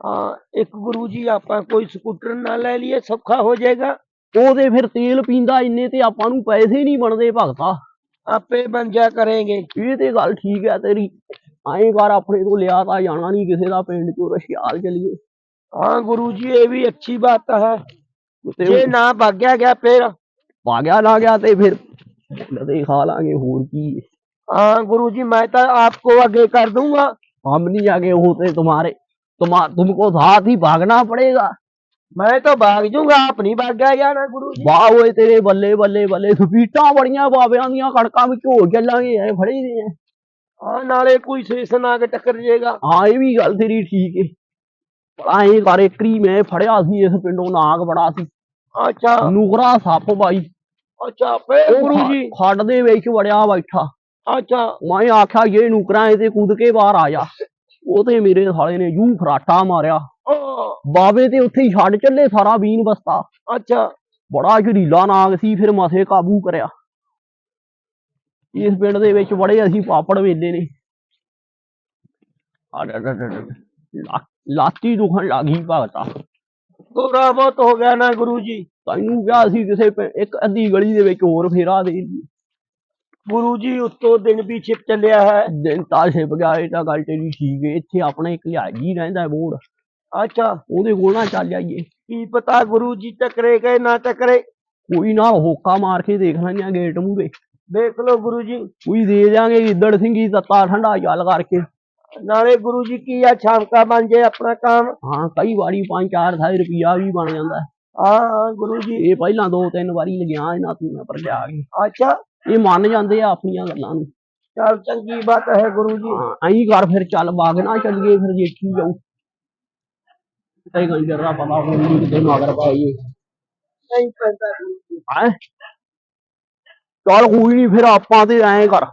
ਹਾਂ ਇੱਕ ਗੁਰੂ ਜੀ ਆਪਾਂ ਕੋਈ ਸਕੂਟਰ ਨਾ ਲੈ ਲਈਏ ਸੌਖਾ ਹੋ ਜਾਏਗਾ। ਉਹ ਤੇ ਫਿਰ ਤੇਲ ਪੀਂਦਾ ਇੰਨੇ ਤੇ ਆਪਾਂ ਨੂੰ ਪੈਸੇ ਨਹੀਂ ਬਣਦੇ ਭਗਤਾ। ਆਪੇ ਬਣ ਜਾ ਕਰਾਂਗੇ ਇਹ ਤੇ ਗੱਲ ਠੀਕ ਹੈ ਤੇਰੀ ਐਂ ਕਰ ਆਪਣੇ ਤੋਂ ਲਿਆ ਤਾਂ ਜਾਣਾ ਨਹੀਂ ਕਿਸੇ ਦਾ ਪਿੰਡ ਚੋਂ ਰਸ਼ਿਆਲ ਚਲੀਏ ਹਾਂ ਗੁਰੂ ਜੀ ਇਹ ਵੀ ਅੱਛੀ ਬਾਤ ਹੈ ਤੇ ਜੇ ਨਾ ਭਾਗਿਆ ਗਿਆ ਫਿਰ ਪਾ ਗਿਆ ਨਾ ਗਿਆ ਤੇ ਫਿਰ ਕਦੇ ਖਾ ਲਾਂਗੇ ਹੋਰ ਕੀ ਹੈ। हाँ गुरु जी मैं तो आपको आगे कर दूंगा हम नहीं आगे होते तुम्हारे तुम तुमको साथ ही भागना पड़ेगा ਮੈਂ ਤਾਂ ਬਾਗ ਜੂਗਾ ਆਪਣੀ ਨਹੀਂ ਭਾਗਿਆ ਯਾਰ ਗੁਰੂ ਜੀ। ਵਾਹ ਓਏ ਤੇਰੇ ਬੱਲੇ ਬੱਲੇ ਬੱਲੇ ਸੁਪੀਟਾਂ ਬੜੀਆਂ ਬਾਬਿਆਂ ਦੀਆਂ ਕਣਕਾਂ ਵਿੱਚ ਹੋ ਗੱਲਾਂਗੇ ਐ ਫੜੇ ਹੀ ਨੇ। ਆ ਨਾਲੇ ਕੋਈ ਸੇਸ ਨਾ ਕੇ ਟੱਕਰ ਜੇਗਾ। ਹਾਂ ਇਹ ਵੀ ਗੱਲ ਤੇਰੀ ਠੀਕ ਏ। ਬੜਾ ਹੀ ਕਰ ਇੱਕਰੀ ਮੈਂ ਫੜਿਆ ਸੀ ਇਸ ਪਿੰਡੋਂ ਨਾਗ ਬੜਾ ਸੀ। ਅੱਛਾ। ਨੂਰਾ ਸੱਪ ਬਾਈ। ਅੱਛਾ ਫੇ ਗੁਰੂ ਜੀ। ਖੱਡ ਦੇ ਵਿੱਚ ਵੜਿਆ ਬੈਠਾ। ਅੱਛਾ। ਮੈਂ ਆਖਿਆ ਇਹ ਨੂਕਰਾਂ ਇਹਦੇ ਕੁੱਦ ਕੇ ਬਾਹਰ ਆ ਜਾ। ਉਹ ਮੇਰੇ ਸਾਲੇ ਨੇ ਯੂੰ ਫਰਾਟਾ ਮਾਰਿਆ। ਬਾਬੇ ਤੇ ਉੱਥੇ ਹੀ ਛੱਡ ਚੱਲੇ ਸਾਰਾ ਬੀਨ ਬਸਤਾ। ਅੱਛਾ। ਬੜਾ ਜ਼ਹਿਰੀਲਾ ਨਾਗ ਸੀ ਫਿਰ ਮਸੇ ਕਾਬੂ ਕਰਿਆ। ਇਸ ਪਿੰਡ ਦੇ ਵਿੱਚ ਬੜੇ ਅਸੀਂ ਪਾਪੜ ਵੇਲੇ ਨੇ। ਲਾਤੀ ਦੁਖਣ ਲੱਗੀ ਭਗਤਾ। ਗੋਰਾ ਬਹੁਤ ਹੋ ਗਿਆ ਨਾ ਗੁਰੂ ਜੀ। ਤੈਨੂੰ ਕਿਹਾ ਸੀ ਕਿਸੇ ਇੱਕ ਅੱਧੀ ਗਲੀ ਦੇ ਵਿੱਚ ਹੋਰ ਫੇਰਾ ਦੇ ਦੀ। ਗੁਰੂ ਜੀ ਉੱਤੋਂ ਦਿਨ ਵੀ ਛਿਪ ਚੱਲਿਆ ਹੈ। ਦਿਨ ਤਾਂ ਛਿਪ ਗਿਆ ਇਹ ਤਾਂ ਗੱਲ ਤੇਰੀ ਠੀਕ ਹੈ। ਇੱਥੇ ਆਪਣੇ ਇੱਕ ਲਿਆਜੀ ਰਹਿੰਦਾ ਬੋੜ। ਅੱਛਾ, ਉਹਦੇ ਕੋਲ ਨਾ ਚੱਲ ਜਾਈਏ। ਕੀ ਪਤਾ ਗੁਰੂ ਜੀ ਟਕਰੇ ਗਏ, ਨਾ ਟਕਰੇ ਕੋਈ ਨਾ ਹੋਕਾ ਮਾਰ ਕੇ ਦੇਖ ਲੈਂਦੇ ਗੇਟ ਮੂਹਰੇ। ਦੇਖ ਲਓ ਗੁਰੂ ਜੀ। ਕੋਈ ਦੇ ਜਾਾਂਗੇ ਗਿੱਦੜ ਸਿੰਘੀ ਤੱਤਾ ਠੰਡਾ ਜਲ ਕਰਕੇ। ਨਾਲੇ ਗੁਰੂ ਜੀ ਕੀ ਆ ਛਾਂਕਾ ਬਣ ਜੇ ਆਪਣਾ ਕੰਮ। ਹਾਂ, ਕਈ ਵਾਰੀ 5-4000 ਰੁਪਿਆ ਵੀ ਬਣ ਜਾਂਦਾ। ਹਾਂ ਗੁਰੂ ਜੀ। ਇਹ ਪਹਿਲਾਂ ਦੋ, ਤਿੰਨ ਵਾਰੀ ਲਗਿਆ ਇਹਨਾਂ ਤੂੰ ਮੈਂ ਪਰ ਲਿਆ ਗਈ ਅੱਛਾ। ਇਹ ਮੰਨ ਜਾਂਦੇ ਆ ਆਪਣੀਆਂ ਗੱਲਾਂ ਨੂੰ। ਚੱਲ ਚੰਗੀ ਬਾਤ ਹੈ ਗੁਰੂ ਜੀ। ਐਂ ਕਰ ਫਿਰ, ਚੱਲ ਬਾਗ ਨਾ ਚੱਲੀਏ, ਫਿਰ ਜੇਠੀ ਜਾਊ। ਕਿਤੇ ਗੰਜਰ ਦਾ ਪਤਾ ਹੋਣੀ ਕਿਤੇ ਮਗਰ ਪਾਈਏ नहीं पैसा गुरु जी ਹੈ ਚੱਲ ਕੋਈ ਨਹੀਂ ਫਿਰ ਆਪਾਂ ਤੇ ਐਂ ਕਰ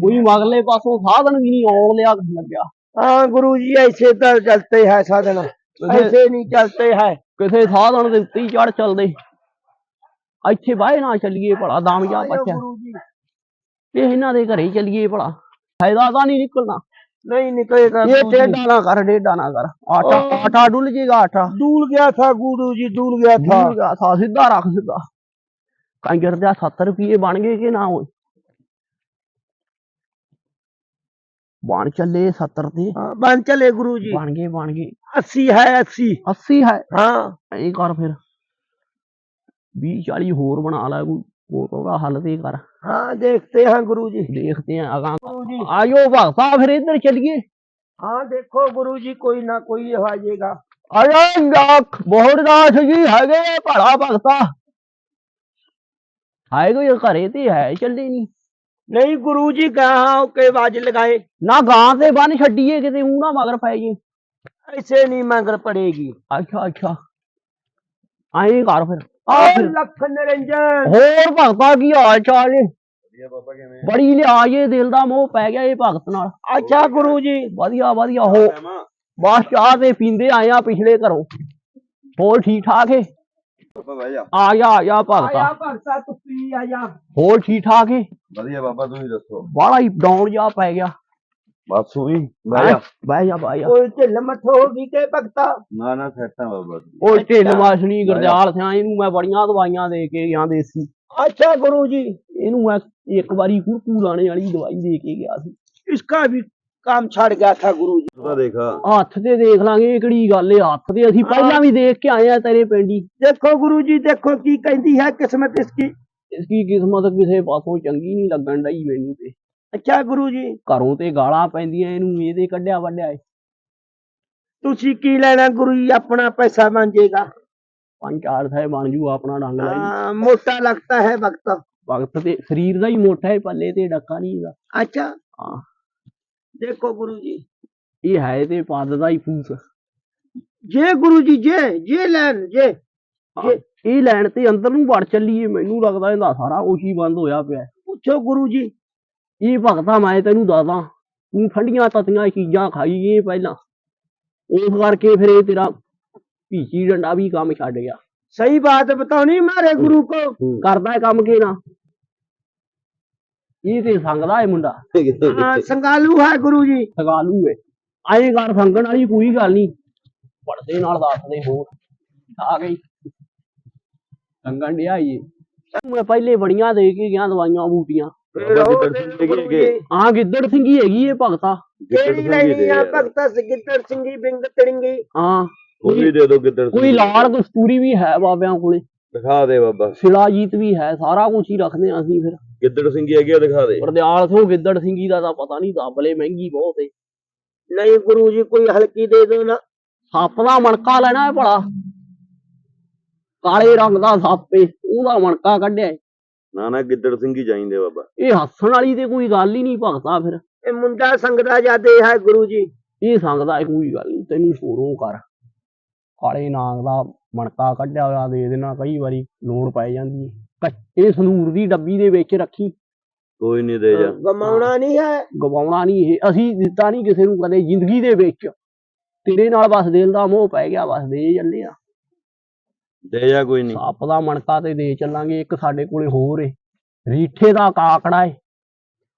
ਕੋਈ ਮਗਲੇ ਪਾਸੋਂ ਸਾਧਨ ਵੀ ਨਹੀਂ ਆਉਣ ਲਿਆ ਲੱਗਿਆ हाँ गुरु जी ऐसे तो चलते हैं साधन ऐसे नहीं चलते हैं ਕਿਸੇ ਸਾਧਨ ਦੇ ਉੱਤੇ ਹੀ ਚੜ ਚੱਲਦੇ ਇੱਥੇ ਬਾਹੇ ਨਾ ਚੱਲੀਏ ਭਲਾ ਦਮ ਜਾ ਬੱਚਾ गुरु जी ਇਹ ਇਹਨਾਂ ਦੇ ਘਰੇ ਹੀ ਚੱਲੀਏ ਭਲਾ ਫਾਇਦਾ ਤਾਂ ਨਹੀਂ ਨਿਕਲਣਾ नहीं निकलेगा ये टेढ़ा ना कर टेढ़ा ना कर। आटा हाँ। आटा डुल जाएगा आटा। डूल गया था गुरु जी डूल गया था। डूल गया था सीधा रख सीधा। कहीं गिर जा सत्तर रुपये बन गए कि ना हो? बन चले सत्तर थे हाँ, बन चले गुरु जी। बन गए बन गए। अस्सी है अस्सी। अस्सी है? हाँ। एक और फिर। बीस चालीस होर बना ला कोई। ਹੋਰ ਉਹਦਾ ਹੱਲ ਤੇ ਕਰ हाँ देखते हैं गुरु जी ਦੇਖਦੇ ਆਂ ਅਗਾਂ गुरु जी ਆਇਓ ਭਗਤਾ ਫਿਰ ਇੱਧਰ ਚੱਲੀਏ हाँ देखो गुरु जी कोई ना कोई आ जाएगा ਅਰੇ ਲੱਖ ਬਹੁਤ ਦਾਸ ਜੀ ਹੈਗੇ ਆ ਭਲਾ ਭਗਤਾ ਹਾਏ ਕੋਈ ਘਰੇ ਤੇ ਹੈ ਚੱਲੇ ਨਹੀਂ नहीं गुरु जी कहाँ के बाज लगाए ਨਾ ਗਾਂ ਤੇ ਬੰਨ ਛੱਡੀਏ ਕਿਤੇ ਊਂ ਨਾ ਮਗਰ ਪੈ ਜੀ ऐसे नहीं मंगल पड़ेगी ਅੱਛਾ ਅੱਛਾ ਐਂ ਕਰ ਫਿਰ ਆ ਫਿਰ ਲੱਖ ਨਰਿੰਜਨ। ਹੋਰ ਭਗਤਾ ਕੀ ਹਾਲ ਚਾਲ ਨੇ? ਵਧੀਆ ਬਾਬਾ ਕਿਵੇਂ? ਬੜੀ ਲਿਆ ਇਹ ਦਿਲ ਦਾ ਮੋਹ ਪੈ ਗਿਆ ਇਹ ਭਗਤ ਨਾਲ। ਅੱਛਾ ਗੁਰੂ ਜੀ। ਵਧੀਆ ਵਧੀਆ ਹੋ। ਬਸ ਚਾਹ ਤੇ ਪੀਂਦੇ ਆਏ ਆ ਪਿਛਲੇ ਘਰੋਂ। ਹੋਰ ਠੀਕ ਠਾਕ ਹੈ ਆ ਜਾ ਆ ਜਾ ਭਗਤਾ। ਆ ਭਗਤਾ ਤੁਸੀਂ ਆ ਜਾ। ਹੋਰ ਠੀਕ ਠਾਕ ਹੈ ਵਧੀਆ ਬਾਬਾ ਤੁਸੀਂ ਦੱਸੋ? ਬੜਾ ਹੀ ਡਾਊਨ ਜਾ ਪੈ ਗਿਆ। ਬਾਪੂ ਵੀ ਬਹਿ ਜਾ। ਬਹਿ ਜਾ ਬਾਈ ਕੋਈ ਢਿੱਲ ਮੱਠ ਹੋ ਗਈ ਕਿ ਭਗਤਾ। ਨਾ ਨਾ ਸੈਟਾਂ ਬਾਬਾ ਜੀ। ਉਹ ਢਿੱਲ ਵਾਸਣੀ ਗਰਜਾਲ ਸਿਆਂ ਇਹਨੂੰ ਮੈਂ ਬੜੀਆਂ ਦਵਾਈਆਂ ਦੇ ਕੇ ਗਿਆ ਦੇਸੀ। ਅੱਛਾ ਗੁਰੂ ਜੀ। ਇਹਨੂੰ ਮੈਂ ਇੱਕ ਵਾਰੀ ਕੁਰਕੂ ਲਾਣੇ ਵਾਲੀ ਦਵਾਈ ਦੇ ਕੇ ਗਿਆ ਸੀ। ਇਸਕਾ ਵੀ ਕੰਮ ਛੱਡ ਗਿਆ ਥਾ ਗੁਰੂ ਜੀ। ਉਹਦਾ ਦੇਖਾ। ਹੱਥ ਤੇ ਦੇਖ ਲਾਂਗੇ ਇਹ ਕਿਹੜੀ ਗੱਲ ਹੈ ਹੱਥ ਤੇ ਅਸੀਂ ਪਹਿਲਾਂ ਵੀ ਦੇਖ ਕੇ ਆਏ ਆ ਤੇਰੇ ਪਿੰਡੀ ਦੇਖੋ ਗੁਰੂ ਜੀ ਦੇਖੋ ਕੀ ਕਹਿੰਦੀ ਹੈ ਕਿਸਮਤ ਇਸਕੀ। ਇਸਕੀ ਕਿਸਮਤ ਕਿਸੇ ਪਾਸੋਂ ਚੰਗੀ ਨਹੀਂ ਲੱਗਣ ਡਈ ਮੈਨੂੰ ਤੇ। ਅੱਛਾ ਗੁਰੂ ਜੀ। ਘਰੋਂ ਤੇ ਗਾਲਾਂ ਪੈਂਦੀਆਂ ਇਹਨੂੰ ਇਹਦੇ ਕੱਢਿਆ ਵੱਢਿਆ ਤੁਸੀਂ ਕੀ ਲੈਣਾ ਗੁਰੂ ਜੀ ਆਪਣਾ ਪੈਸਾ ਬਣ ਪੰਜ ਚਾਰ ਥੈ ਬਣ ਜੂ ਆਪਣਾ ਡੰਗ ਲੈ ਹਾਂ, ਮੋਟਾ ਲੱਗਦਾ ਹੈ ਵਕਤ। ਵਕਤ ਤੇ ਸਰੀਰ ਦਾ ਹੀ ਮੋਟਾ ਹੈ ਪੱਲੇ ਤੇ ਡੱਕਾ ਨਹੀਂ ਹੈਗਾ। ਅੱਛਾ। ਹਾਂ। ਦੇਖੋ ਗੁਰੂ ਜੀ। ਇਹ ਹੈ ਤੇ ਪੱਦ ਦਾ ਹੀ ਫੂਸ। ਜੇ ਗੁਰੂ ਜੀ ਜੇ ਜੇ ਲੈਣ ਜੇ। ਇਹ ਲੈਣ ਤੇ ਅੰਦਰ ਨੂੰ ਵੜ ਚੱਲੀਏ ਮੈਨੂੰ ਲੱਗਦਾ ਇਹਦਾ ਸਾਰਾ ਕੁਛ ਹੀ ਬੰਦ ਹੋਇਆ ਪਿਆ। ਪੁੱਛੋ ਗੁਰੂ ਜੀ। ਇਹ ਭਗਤਾ ਮੈਂ ਤੈਨੂੰ ਦੱਸਦਾ ਤੂੰ ਠੰਡੀਆਂ ਤਤੀਆਂ ਚੀਜ਼ਾਂ ਖਾਈ ਖਾਈਏ ਪਹਿਲਾਂ। ਉਸ ਕਰਕੇ ਫਿਰ ਇਹ ਤੇਰਾ ਪੀਚੀ ਡੰਡਾ ਵੀ ਕੰਮ ਛੱਡ ਗਿਆ। ਸਹੀ ਬਾਤ ਬਤਾਉਣੀ ਮਾਰੇ ਗੁਰੂ ਕੋ। ਕਰਦਾ ਕੰਮ ਕੇ ਨਾ ਇਹ ਤੇ ਸੰਗਦਾ ਹੈ ਮੁੰਡਾ। ਹਾਂ ਸੰਗਾਲੂ ਹੈ ਗੁਰੂ ਜੀ। ਸੰਗਾਲੂ ਹੈ ਆਏ ਘਰ ਸੰਗਣ ਵਾਲੀ ਕੋਈ ਗੱਲ ਨਹੀਂ। ਪੜਦੇ ਨਾਲ ਦੱਸਦੇ ਹੋਰ। ਆ ਗਈ। ਸੰਗਣ ਡਿਆ ਇਹ ਮੈਂ ਪਹਿਲੇ ਬੜੀਆਂ ਦੇ ਕੇ ਗਿਆ ਦਵਾਈਆਂ ਬੂਟੀਆਂ। ਹਾਂ ਗਿੱਦੜ ਸਿੰਘੀ ਹੈਗੀ ਇਹ ਭਗਤਾ। ਕਿਹੜੀ ਲੈਣੀ ਆ? ਭਗਤਾ ਗਿੱਦੜ ਸਿੰਘੀ ਬਿੰਦ ਤੜਿੰਗੀ। ਹਾਂ। ਉਹ ਦੇ ਦੋ ਗਿੱਦੜ ਕੋਈ ਲਾੜ ਦਸਤੂਰੀ ਵੀ ਹੈ ਬਾਬਿਆਂ ਕੋਲੇ। ਦਿਖਾ ਦੇ ਬਾਬਾ। ਸਿਲਾਜੀਤ ਵੀ ਹੈ ਸਾਰਾ ਕੁਝ ਹੀ ਰੱਖਦੇ ਆ ਅਸੀਂ ਫਿਰ। ਗਿੱਦੜ ਸਿੰਘੀ ਹੈਗੀ ਆ ਦਿਖਾ ਦੇ। ਪਰਦਿਆਲ ਸਿੰਘ ਗਿੱਦੜ ਸਿੰਘੀ ਦਾ ਤਾਂ ਪਤਾ ਨਹੀਂ ਦਾਬਲੇ ਮਹਿੰਗੀ ਬਹੁਤ ਏ। ਨਹੀਂ ਗੁਰੂ ਜੀ ਕੋਈ ਹਲਕੀ ਦੇ ਦਿਓ ਨਾ। ਸੱਪ ਦਾ ਮਣਕਾ ਲੈਣਾ ਹੈ ਭਲਾ। ਕਾਲੇ ਰੰਗ ਦਾ ਸੱਪ ਏ ਉਹਦਾ ਮਣਕਾ ਕੱਢਿਆ ਨਾ ਨਾ ਗਿੱਦੜ ਸਿੰਘ ਹੀ ਚਾਹੀਦੇ ਬਾਬਾ। ਇਹ ਹੱਸਣ ਵਾਲੀ ਤੇ ਕੋਈ ਗੱਲ ਹੀ ਨਹੀਂ ਭਗਤਾ ਫਿਰ। ਇਹ ਮੁੰਡਾ ਸੰਗਦਾ ਜਾਦੇ ਹੈ ਗੁਰੂ ਜੀ। ਇਹ ਸੰਗਦਾ ਕੋਈ ਗੱਲ ਨਹੀਂ ਤੈਨੂੰ ਸ਼ੋਰੋਂ ਕਰ। ਕਾਲੇ ਨਾਗ ਦਾ ਮਣਕਾ ਕੱਢਿਆ ਹੋਇਆ ਦੇ ਦੇਣਾ ਕਈ ਵਾਰੀ ਲੋੜ ਪੈ ਜਾਂਦੀ ਹੈ ਇਹ ਸੰਦੂਰ ਦੀ ਡੱਬੀ ਦੇ ਵਿੱਚ ਰੱਖੀ। ਕੋਈ ਨਹੀਂ ਦੇ ਜਾ। ਗਵਾਉਣਾ ਨਹੀਂ ਹੈ। ਗਵਾਉਣਾ ਨਹੀਂ ਇਹ ਅਸੀਂ ਦਿੱਤਾ ਨਹੀਂ ਕਿਸੇ ਨੂੰ ਕਦੇ ਜ਼ਿੰਦਗੀ ਦੇ ਵਿੱਚ। ਤੇਰੇ ਨਾਲ ਬਸ ਦਿਲ ਦਾ ਮੋਹ ਪੈ ਗਿਆ ਬਸ ਦੇ ਜੱਲਿਆ ਦੇ ਜਾ ਕੋਈ ਨਹੀਂ। ਸੱਪ ਦਾ ਮਣਕਾ ਤੇ ਦੇ ਚੱਲਾਂਗੇ ਇੱਕ ਸਾਡੇ ਕੋਲੇ ਹੋਰ ਏ। ਰੀਠੇ ਦਾ ਕਾਕੜਾ ਏ।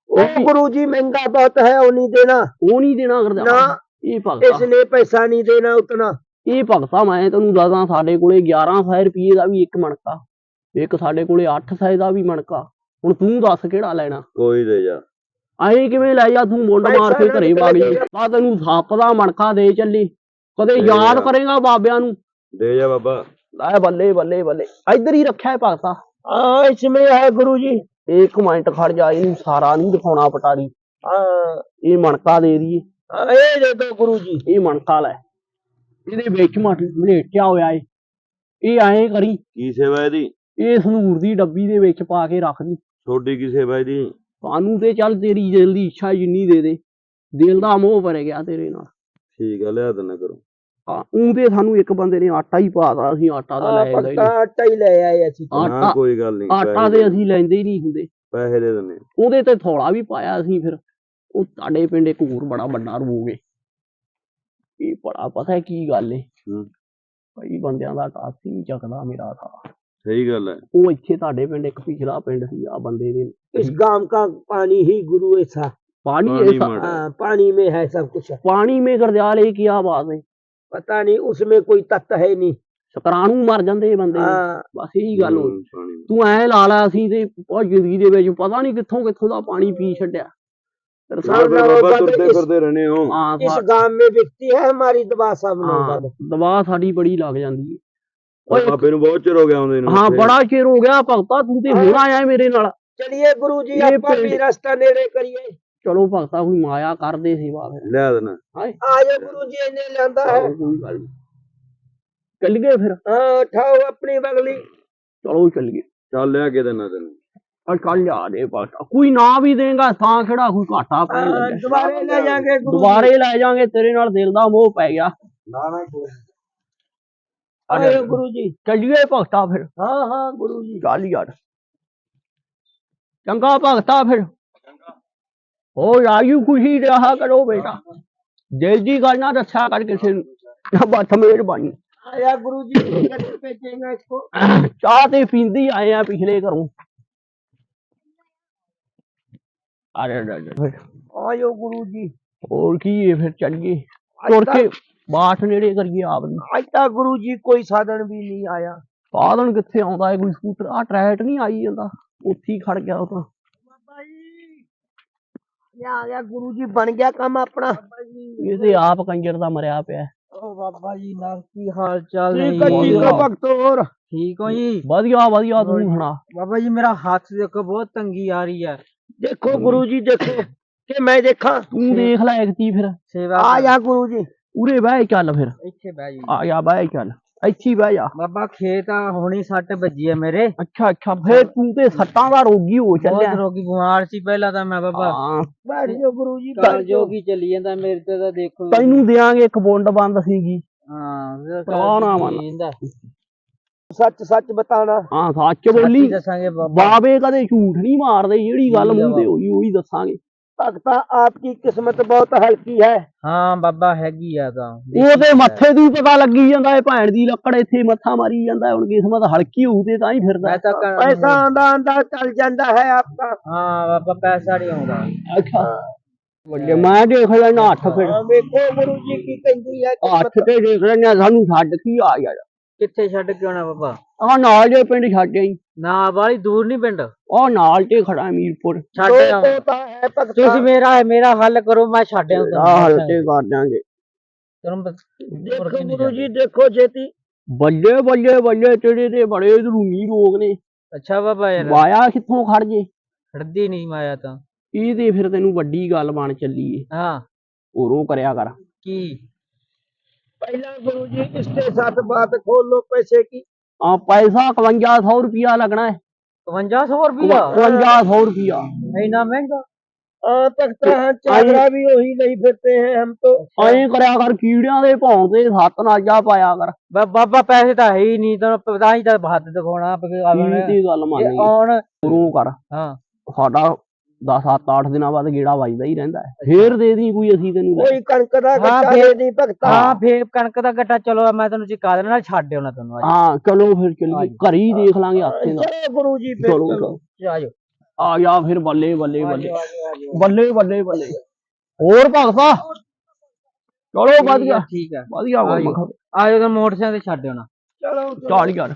ਉਹ ਗੁਰੂ ਜੀ ਮਹਿੰਗਾ ਬਹੁਤ ਹੈ ਉਹ ਨਹੀਂ ਦੇਣਾ। ਉਹ ਨਹੀਂ ਦੇਣਾ ਕਰਦਾ ਨਾ ਇਹ ਭਗਤਾ। ਇਸ ਨੇ ਪੈਸਾ ਨਹੀਂ ਦੇਣਾ ਉਤਨਾ। ਇਹ ਭਗਤਾ ਮੈਂ ਤੈਨੂੰ ਦੱਸਾਂ ਸਾਡੇ ਕੋਲੇ 1100 ਰੁਪਏ ਦਾ ਵੀ ਇੱਕ ਮਣਕਾ। ਇੱਕ ਸਾਡੇ ਕੋਲੇ 800 ਦਾ ਵੀ ਮਣਕਾ। ਹੁਣ ਤੂੰ ਦੱਸ ਕਿਹੜਾ ਲੈਣਾ? ਕੋਈ ਦੇ ਜਾ। ਆਏ ਕਿਵੇਂ ਲੈ ਜਾ ਤੂੰ ਮੁੰਡ ਮਾਰ ਕੇ ਘਰੇ ਵਾਲੀ ਬਾ ਤੈਨੂੰ ਸੱਪ ਦਾ ਮਣਕਾ ਦੇ ਚੱਲੀ। ਕਦੇ ਯਾਦ ਕਰੇਗਾ ਬਾਬਿਆਂ ਨੂੰ। ਦੇ ਜਾ ਬਾਬਾ। ਆਏ ਬੱਲੇ ਬੱਲੇ ਬੱਲੇ। ਇਧਰ ਹੀ ਰੱਖਿਆ ਹੈ ਭਗਤਾ ਆ ਇਸਮੇ ਹੈ ਗੁਰੂ ਜੀ। ਇੱਕ ਮਿੰਟ ਖੜ ਜਾ ਇਹਨੂੰ ਸਾਰਾ ਨਹੀਂ ਦਿਖਾਉਣਾ ਪਟਾਰੀ। ਆ ਇਹ ਮਣਕਾ ਦੇ ਦਈਏ। ਇਹ ਦੇ ਦੋ ਗੁਰੂ ਜੀ। ਇਹ ਮਣਕਾ ਲੈ। ਇਹਦੇ ਵਿੱਚ ਮਲੇਟਿਆ ਹੋਇਆ ਏ। ਇਹ ਐਂ ਕਰੀ। ਕੀ ਸੇਵਾ ਇਹਦੀ? ਇਹ ਸੰਗੂਰ ਦੀ ਡੱਬੀ ਦੇ ਵਿੱਚ ਪਾ ਕੇ ਰੱਖ ਦੀ। ਛੋਡੀ ਕੀ ਸੇਵਾ ਦੀ ਤੁਹਾਨੂੰ ਤੇ ਚੱਲ ਤੇਰੀ ਦਿਲ ਦੀ ਇੱਛਾ ਜਿੰਨੀ ਦੇ ਦੇ। ਦਿਲ ਦਾ ਮੋਹ ਭਰ ਗਿਆ ਤੇਰੇ ਨਾਲ। ਠੀਕ ਹੈ ਲਿਆ ਦਿੰਨਾ ਕਰੋ। ਉਹਦੇ ਸਾਨੂੰ ਇੱਕ ਬੰਦੇ ਨੇ ਆਟਾ ਹੀ ਪਾਤਾ ਅਸੀਂ ਆਟਾ ਦਾ ਲੈ ਗਏ ਪੱਕਾ ਆਟਾ ਹੀ ਲੈ ਆਏ ਅਸੀਂ ਆਟਾ ਕੋਈ ਗੱਲ ਨਹੀਂ ਆਟਾ ਦੇ ਅਸੀਂ ਲੈਂਦੇ ਹੀ ਨਹੀਂ ਹੁੰਦੇ। ਪੈਸੇ ਦੇ ਦਿੰਦੇ। ਉਹਦੇ ਤੇ ਥੋੜਾ ਵੀ ਪਾਇਆ ਅਸੀਂ ਫਿਰ। ਉਹ ਤੁਹਾਡੇ ਪਿੰਡ ਇੱਕ ਹੋਰ ਬੜਾ ਵੱਡਾ ਰੋਗੇ ਇਹ ਬੜਾ ਪਤਾ ਕੀ ਗੱਲ ਏ। ਭਾਈ ਬੰਦਿਆਂ ਦਾ ਟਾਸੀ ਨਹੀਂ ਚੱਕਦਾ ਮੇਰਾ ਥਾ ਸਹੀ ਗੱਲ ਹੈ ਉਹ ਇੱਥੇ ਤੁਹਾਡੇ ਪਿੰਡ ਇੱਕ ਪਿਛਲਾ ਪਿੰਡ ਸੀ ਆ ਬੰਦੇ ਦੇ। ਇਸ ਗਾਮ ਕਾ ਪਾਣੀ ਹੀ ਗੁਰੂ ਐਸਾ ਪਾਣੀ ਐਸਾ ਪਾਣੀ ਮੇ ਹੈ ਸਭ ਕੁਝ ਪਾਣੀ ਮੇ ਗਰਦਿਆਲ ਇਹ ਕੀ ਆਵਾਜ਼ ਬਾਤ ਹੈ ਪਤਾ ਨਹੀਂ ਉਸਮੇ ਕੋਈ ਤੱਤ ਹੈ ਨਹੀਂ। ਸ਼ੁਕਰਾਣੂ ਮਰ ਜਾਂਦੇ ਇਹ ਬੰਦੇ। ਬਸ ਇਹੀ ਗੱਲ ਹੋ ਤੂੰ ਐ ਲਾ ਲਾ ਅਸੀਂ ਤੇ ਬਹੁਤ ਜ਼ਿੰਦਗੀ ਦੇ ਵਿੱਚ ਪਤਾ ਨਹੀਂ ਕਿੱਥੋਂ ਕਿੱਥੋਂ ਦਾ ਪਾਣੀ ਪੀ ਛੱਡਿਆ। ਦਵਾ ਸਾਡੀ ਬੜੀ ਲੱਗ ਜਾਂਦੀ ਹੈ। ਓਏ ਬਾਬੇ ਨੂੰ ਬਹੁਤ ਚਿਰ ਹੋ ਗਿਆ ਆਉਂਦੇ ਨੂੰ ਹਾਂ ਬੜਾ ਚਿਰ ਹੋ ਗਿਆ ਭਗਤਾ ਤੂੰ ਤੇ ਹੋਰ ਆਇਆ ਮੇਰੇ ਨਾਲ। ਚਲਿਏ ਗੁਰੂ ਜੀ ਆਪਾਂ ਵੀ ਰਸਤਾ ਨੇੜੇ ਕਰੀਏ। ਚਲੋ ਭਗਤਾ ਕੋਈ ਮਾਇਆ ਕਰਦੇ ਸੀ ਵਾਹ ਲੈ ਦੇਣਾ। ਹਾਂ ਗੁਰੂ ਜੀ ਇਹਨੇ ਲਿਆਂਦਾ ਹੈ। ਕੋਈ ਗੱਲ ਨਹੀਂ ਚੱਲ ਗਏ ਫਿਰ। ਹਾਂ ਠਾਓ ਆਪਣੀ ਬਗਲੀ। ਚਲੋ ਚੱਲ ਗਏ। ਚੱਲ ਲਿਆ ਕੇ ਦੇਣਾ ਤੈਨੂੰ। ਅੱਜ ਕੱਲ ਲਿਆ ਦੇ ਬਸ। ਕੋਈ ਨਾ ਵੀ ਦੇਗਾ ਤਾਂ ਕਿਹੜਾ ਕੋਈ ਘਾਟਾ ਪੈ ਹਾਂ, ਦੁਬਾਰੇ ਲੈ ਜਾਾਂਗੇ ਗੁਰੂ ਦੁਬਾਰੇ ਲੈ ਜਾਾਂਗੇ ਤੇਰੇ ਨਾਲ ਦਿਲ ਦਾ ਮੋਹ ਪੈ ਗਿਆ। ਨਾ ਨਾ ਕੋਈ ਅਰੇ ਗੁਰੂ ਜੀ। ਚੱਲੀਏ ਭਗਤਾ ਫਿਰ। ਹਾਂ ਹਾਂ ਗੁਰੂ ਜੀ। ਗੱਲ ਯਾਰ। ਚੰਗਾ ਭਗਤਾ ਫਿਰ। ਉਹ ਰਾਜੂ ਖੁਸ਼ੀ ਰਹਾ ਕਰੋ ਬੇਟਾ। ਦਿਲ ਦੀ ਗੱਲ ਨਾ ਰੱਖਿਆ ਕਰ ਕਿਸੇ ਨੂੰ। ਨਾ ਬੱਥ ਮਿਹਰਬਾਨੀ। ਆਇਆ ਗੁਰੂ ਜੀ ਚਾਹ ਤੇ ਪੀਂਦੀ ਆਏ ਆ ਪਿਛਲੇ ਘਰੋਂ। ਅਰੇ ਅਰੇ ਆਇਓ ਗੁਰੂ ਜੀ। ਹੋਰ ਕੀ ਇਹ ਫਿਰ ਚੱਲ ਗਏ ਤੁਰ ਕੇ ਬਾਠ ਨੇੜੇ ਕਰੀਏ ਆਪ ਨੂੰ। ਅੱਜ ਤਾਂ ਗੁਰੂ ਜੀ ਕੋਈ ਸਾਧਨ ਵੀ ਨਹੀਂ ਆਇਆ। ਸਾਧਨ ਕਿੱਥੇ ਆਉਂਦਾ ਹੈ ਕੋਈ ਸਕੂਟਰ ਆ ਟਰੈਟ ਨਹੀਂ ਆਈ ਜਾਂਦਾ। ਉੱਥੇ ਖੜ ਗਿਆ ਉਹ ਤਾਂ। ਲਿਆ ਆ ਗਿਆ ਗੁਰੂ ਜੀ ਬਣ ਗਿਆ ਕੰਮ ਆਪਣਾ। ਇਹ ਤੇ ਆਪ ਕੰਜਰ ਦਾ ਮਰਿਆ ਪਿਆ। ਓ ਬਾਬਾ ਜੀ ਨਾਲ ਕੀ ਹਾਲ ਚਾਲ ਨੇ ਠੀਕ ਆ ਠੀਕ ਆ ਭਗਤ ਹੋਰ? ਠੀਕ ਹੋ ਜੀ? ਵਧੀਆ ਵਧੀਆ ਤੂੰ ਸੁਣਾ। ਬਾਬਾ ਜੀ ਮੇਰਾ ਹੱਥ ਦੇਖੋ ਬਹੁਤ ਤੰਗੀ ਆ ਰਹੀ ਹੈ ਦੇਖੋ ਗੁਰੂ ਜੀ ਦੇਖੋ ਕਿ ਮੈਂ ਦੇਖਾਂ। ਤੂੰ ਦੇਖ ਲੈ ਇਕਤੀ ਫਿਰ। ਸੇਵਾ ਆ ਜਾ ਗੁਰੂ ਜੀ। ਉਰੇ ਬਹਿ ਚੱਲ ਫਿਰ। ਇੱਥੇ ਬਹਿ ਜੀ। ਆ ਜਾ ਬਹਿ ਚੱਲ। ਇੱਥੇ ਬਹਿ ਜਾ। ਬਾਬਾ ਖੇਤ ਆ ਹੁਣੀ ਸੱਟ ਵੱਜੀ ਆ ਮੇਰੇ। ਅੱਛਾ ਅੱਛਾ ਫੇਰ ਤੂੰ ਤੇ ਸੱਟਾਂ ਦਾ ਰੋਗੀ ਹੋ ਚੱਲਿਆ। ਬਹੁਤ ਰੋਗੀ ਬਿਮਾਰ ਸੀ ਪਹਿਲਾਂ ਤਾਂ ਮੈਂ ਬਾਬਾ। ਬੈਠ ਜਾ ਗੁਰੂ ਜੀ ਬੈਠ ਜੋ। ਕੀ ਚੱਲੀ ਜਾਂਦਾ ਮੇਰੇ ਤੇ ਤਾਂ ਦੇਖੋ ਤੈਨੂੰ ਦੇਾਂਗੇ ਇੱਕ ਬੋਂਡ ਬੰਦ ਸੀਗੀ। ਹਾਂ ਪ੍ਰਾਣਾ ਮਨ। ਸੱਚ ਸੱਚ ਬਤਾਣਾ ਹਾਂ ਸੱਚ ਬੋਲੀ। ਦੱਸਾਂਗੇ ਬਾਬੇ। ਕਦੇ ਝੂਠ ਨਹੀਂ ਮਾਰਦੇ ਜਿਹੜੀ ਗੱਲ ਮੂੰਹ ਤੇ ਹੋਈ ਉਹੀ ਦੱਸਾਂਗੇ। ਭਗਤਾ ਆਪਕੀ ਕਿਸਮਤ ਬਹੁਤ ਹਲਕੀ ਹੈ। ਹਾਂ ਬਾਬਾ ਹੈਗੀ ਆ ਤਾਂ। ਤੇ ਮੱਥੇ ਦੀ ਪਤਾ ਲੱਗੀ ਜਾਂਦਾ ਏ ਭੈਣ ਦੀ ਲੱਕੜ ਇੱਥੇ ਮੱਥਾ ਮਾਰੀ ਜਾਂਦਾ ਹੁਣ ਕਿਸਮਤ ਹਲਕੀ ਹੋਊ ਤੇ ਤਾਂ ਹੀ ਫਿਰਦਾ ਪੈਸਾ ਆਂਦਾ ਆਂਦਾ ਚੱਲ ਜਾਂਦਾ ਹੈ ਆਪਕਾ। ਹਾਂ ਬਾਬਾ ਪੈਸਾ ਨਹੀਂ ਆਉਂਦਾ। ਅੱਛਾ। ਵੱਡੇ ਮੈਂ ਦੇਖ ਲੈਣਾ ਅੱਠ ਫਿਰ। ਵੇਖੋ ਗੁਰੂ ਜੀ ਕੀ ਕਹਿੰਦੀ ਹੈ ਹੱਥ ਤੇ ਦੇਖ ਲੈਣਾ ਸਾਨੂੰ ਛੱਡ ਕੀ ਆ ਯਾਰ ਕਿੱਥੇ ਛੱਡ ਕੇ ਆਉਣਾ ਬਾਬਾ? ਆ ਨਾਲ ਦੇ ਪਿੰਡ ਛੱਡ ਜਾਈ ਨਾ ਬਾਲੀ ਦੂਰ ਨਹੀਂ ਪਿੰਡ। ਉਹ ਨਾਲ ਤੇ ਖੜਾ ਅਮੀਰਪੁਰ ਛੱਡ ਆਵਾਂ ਹੈ ਮੇਰਾ ਹੱਲ ਕਰੋ ਮੈਂ ਛੱਡ ਆਉਂਦਾ ਹੱਲ ਤੇ ਕਰ ਦਾਂਗੇ ਬੱਲੇ ਬੱਲੇ ਬੱਲੇ ਚਿੜੇ ਦੇ ਬੜੇ ਜ਼ਰੂਰੀ ਰੋਗ ਨੇ। ਅੱਛਾ ਬਾਬਾ ਯਾਰ। ਮਾਇਆ ਕਿੱਥੋਂ ਖੜ ਜੇ? ਖੜਦੀ ਨਹੀਂ ਮਾਇਆ ਤਾਂ। ਇਹ ਤੇ ਫਿਰ ਤੈਨੂੰ ਵੱਡੀ ਗੱਲ ਬਣ ਚੱਲੀ ਏ। ਹਾਂ। ਉਰੋਂ ਕਰਿਆ ਕਰ। ਕੀ? ਪਹਿਲਾਂ ਗੁਰੂ ਜੀ ਇਸ ਤੇ ਸੱਤ ਬਾਤ ਖੋਲ ਪੈਸੇ ਕੀ? ਆ ਪੈਸਾ 5100 ਰੁਪਿਆ ਲੱਗਣਾ ਹੈ 5500 ਰੁਪਇਆ 5100 ਰੁਪਿਆ ਇੰਨਾ ਮਹਿੰਗਾ हाँ भक्ता हाँ चादरा भी वही नहीं फिरते हैं हम तो ਐਂ ਕਰਿਆ ਕਰ ਕੀੜਿਆਂ ਦੇ ਭੌਂ ਤੇ ਸੱਤ ਨਾਜਾ ਪਾਇਆ ਕਰ ਬਾ- ਬਾਬਾ ਪੈਸੇ ਤਾਂ ਹੈ ਹੀ ਨਹੀਂ ਤਾਂ ਪਤਾ ਹੀ ਤਾਂ ਹੱਥ ਦਿਖਾਉਣਾ ਪਵੇ ਇਹ ਤੇ ਗੱਲ ਮੰਨੀ ਆਉਣ ਹੋਰੋਂ ਕਰ ਹਾਂ ਸਾਡਾ 10 7 8 ਦਿਨਾਂ ਬਾਅਦ ਗੇੜਾ ਵੱਜਦਾ ਹੀ ਰਹਿੰਦਾ ਹੈ। ਫੇਰ ਦੇ ਦੀ ਕੋਈ ਅਸੀਂ ਤੈਨੂੰ ਲੈ। ਕੋਈ ਕਣਕ ਦਾ ਹਾਂ, ਗੱਟਾ ਫੇਰ- ਨਹੀਂ ਭਗਤਾ ਹਾਂ ਫੇਰ ਕਣਕ ਦਾ ਗੱਟਾ ਚਲੋ ਮੈਂ ਤੁਹਾਨੂੰ ਚਿਕਾ ਦੇਣਾ ਨਾਲ ਛੱਡ ਆਉਣਾ ਤੁਹਾਨੂੰ ਅੱਜ ਹਾਂ ਚਲੋ ਫਿਰ ਚੱਲੀਏ ਹਾਂਜੀ। ਘਰੀ ਦੇਖ ਲਾਂਗੇ ਹੱਥੇ ਦਾ ਚਲੋ ਗੁਰੂ ਜੀ ਫਿਰ ਚਲੋ ਚਲੋ। ਆਜੋ ਆ ਜਾ ਫਿਰ ਬੱਲੇ ਬੱਲੇ ਬੱਲੇ ਬੱਲੇ ਬੱਲੇ ਬੱਲੇ ਹੋਰ ਭਗਤਾ ਚਲੋ ਵਧੀਆ ਠੀਕ ਹੈ ਵਧੀਆ ਹੋ ਆਜੋ। ਗਿਆ ਆਜੋ ਤਾਂ ਮੋਟਰਸਾਈਕਲ ਤੇ ਛੱਡ ਆਉਣਾ ਚਲੋ ਚਲ ਯਾਰ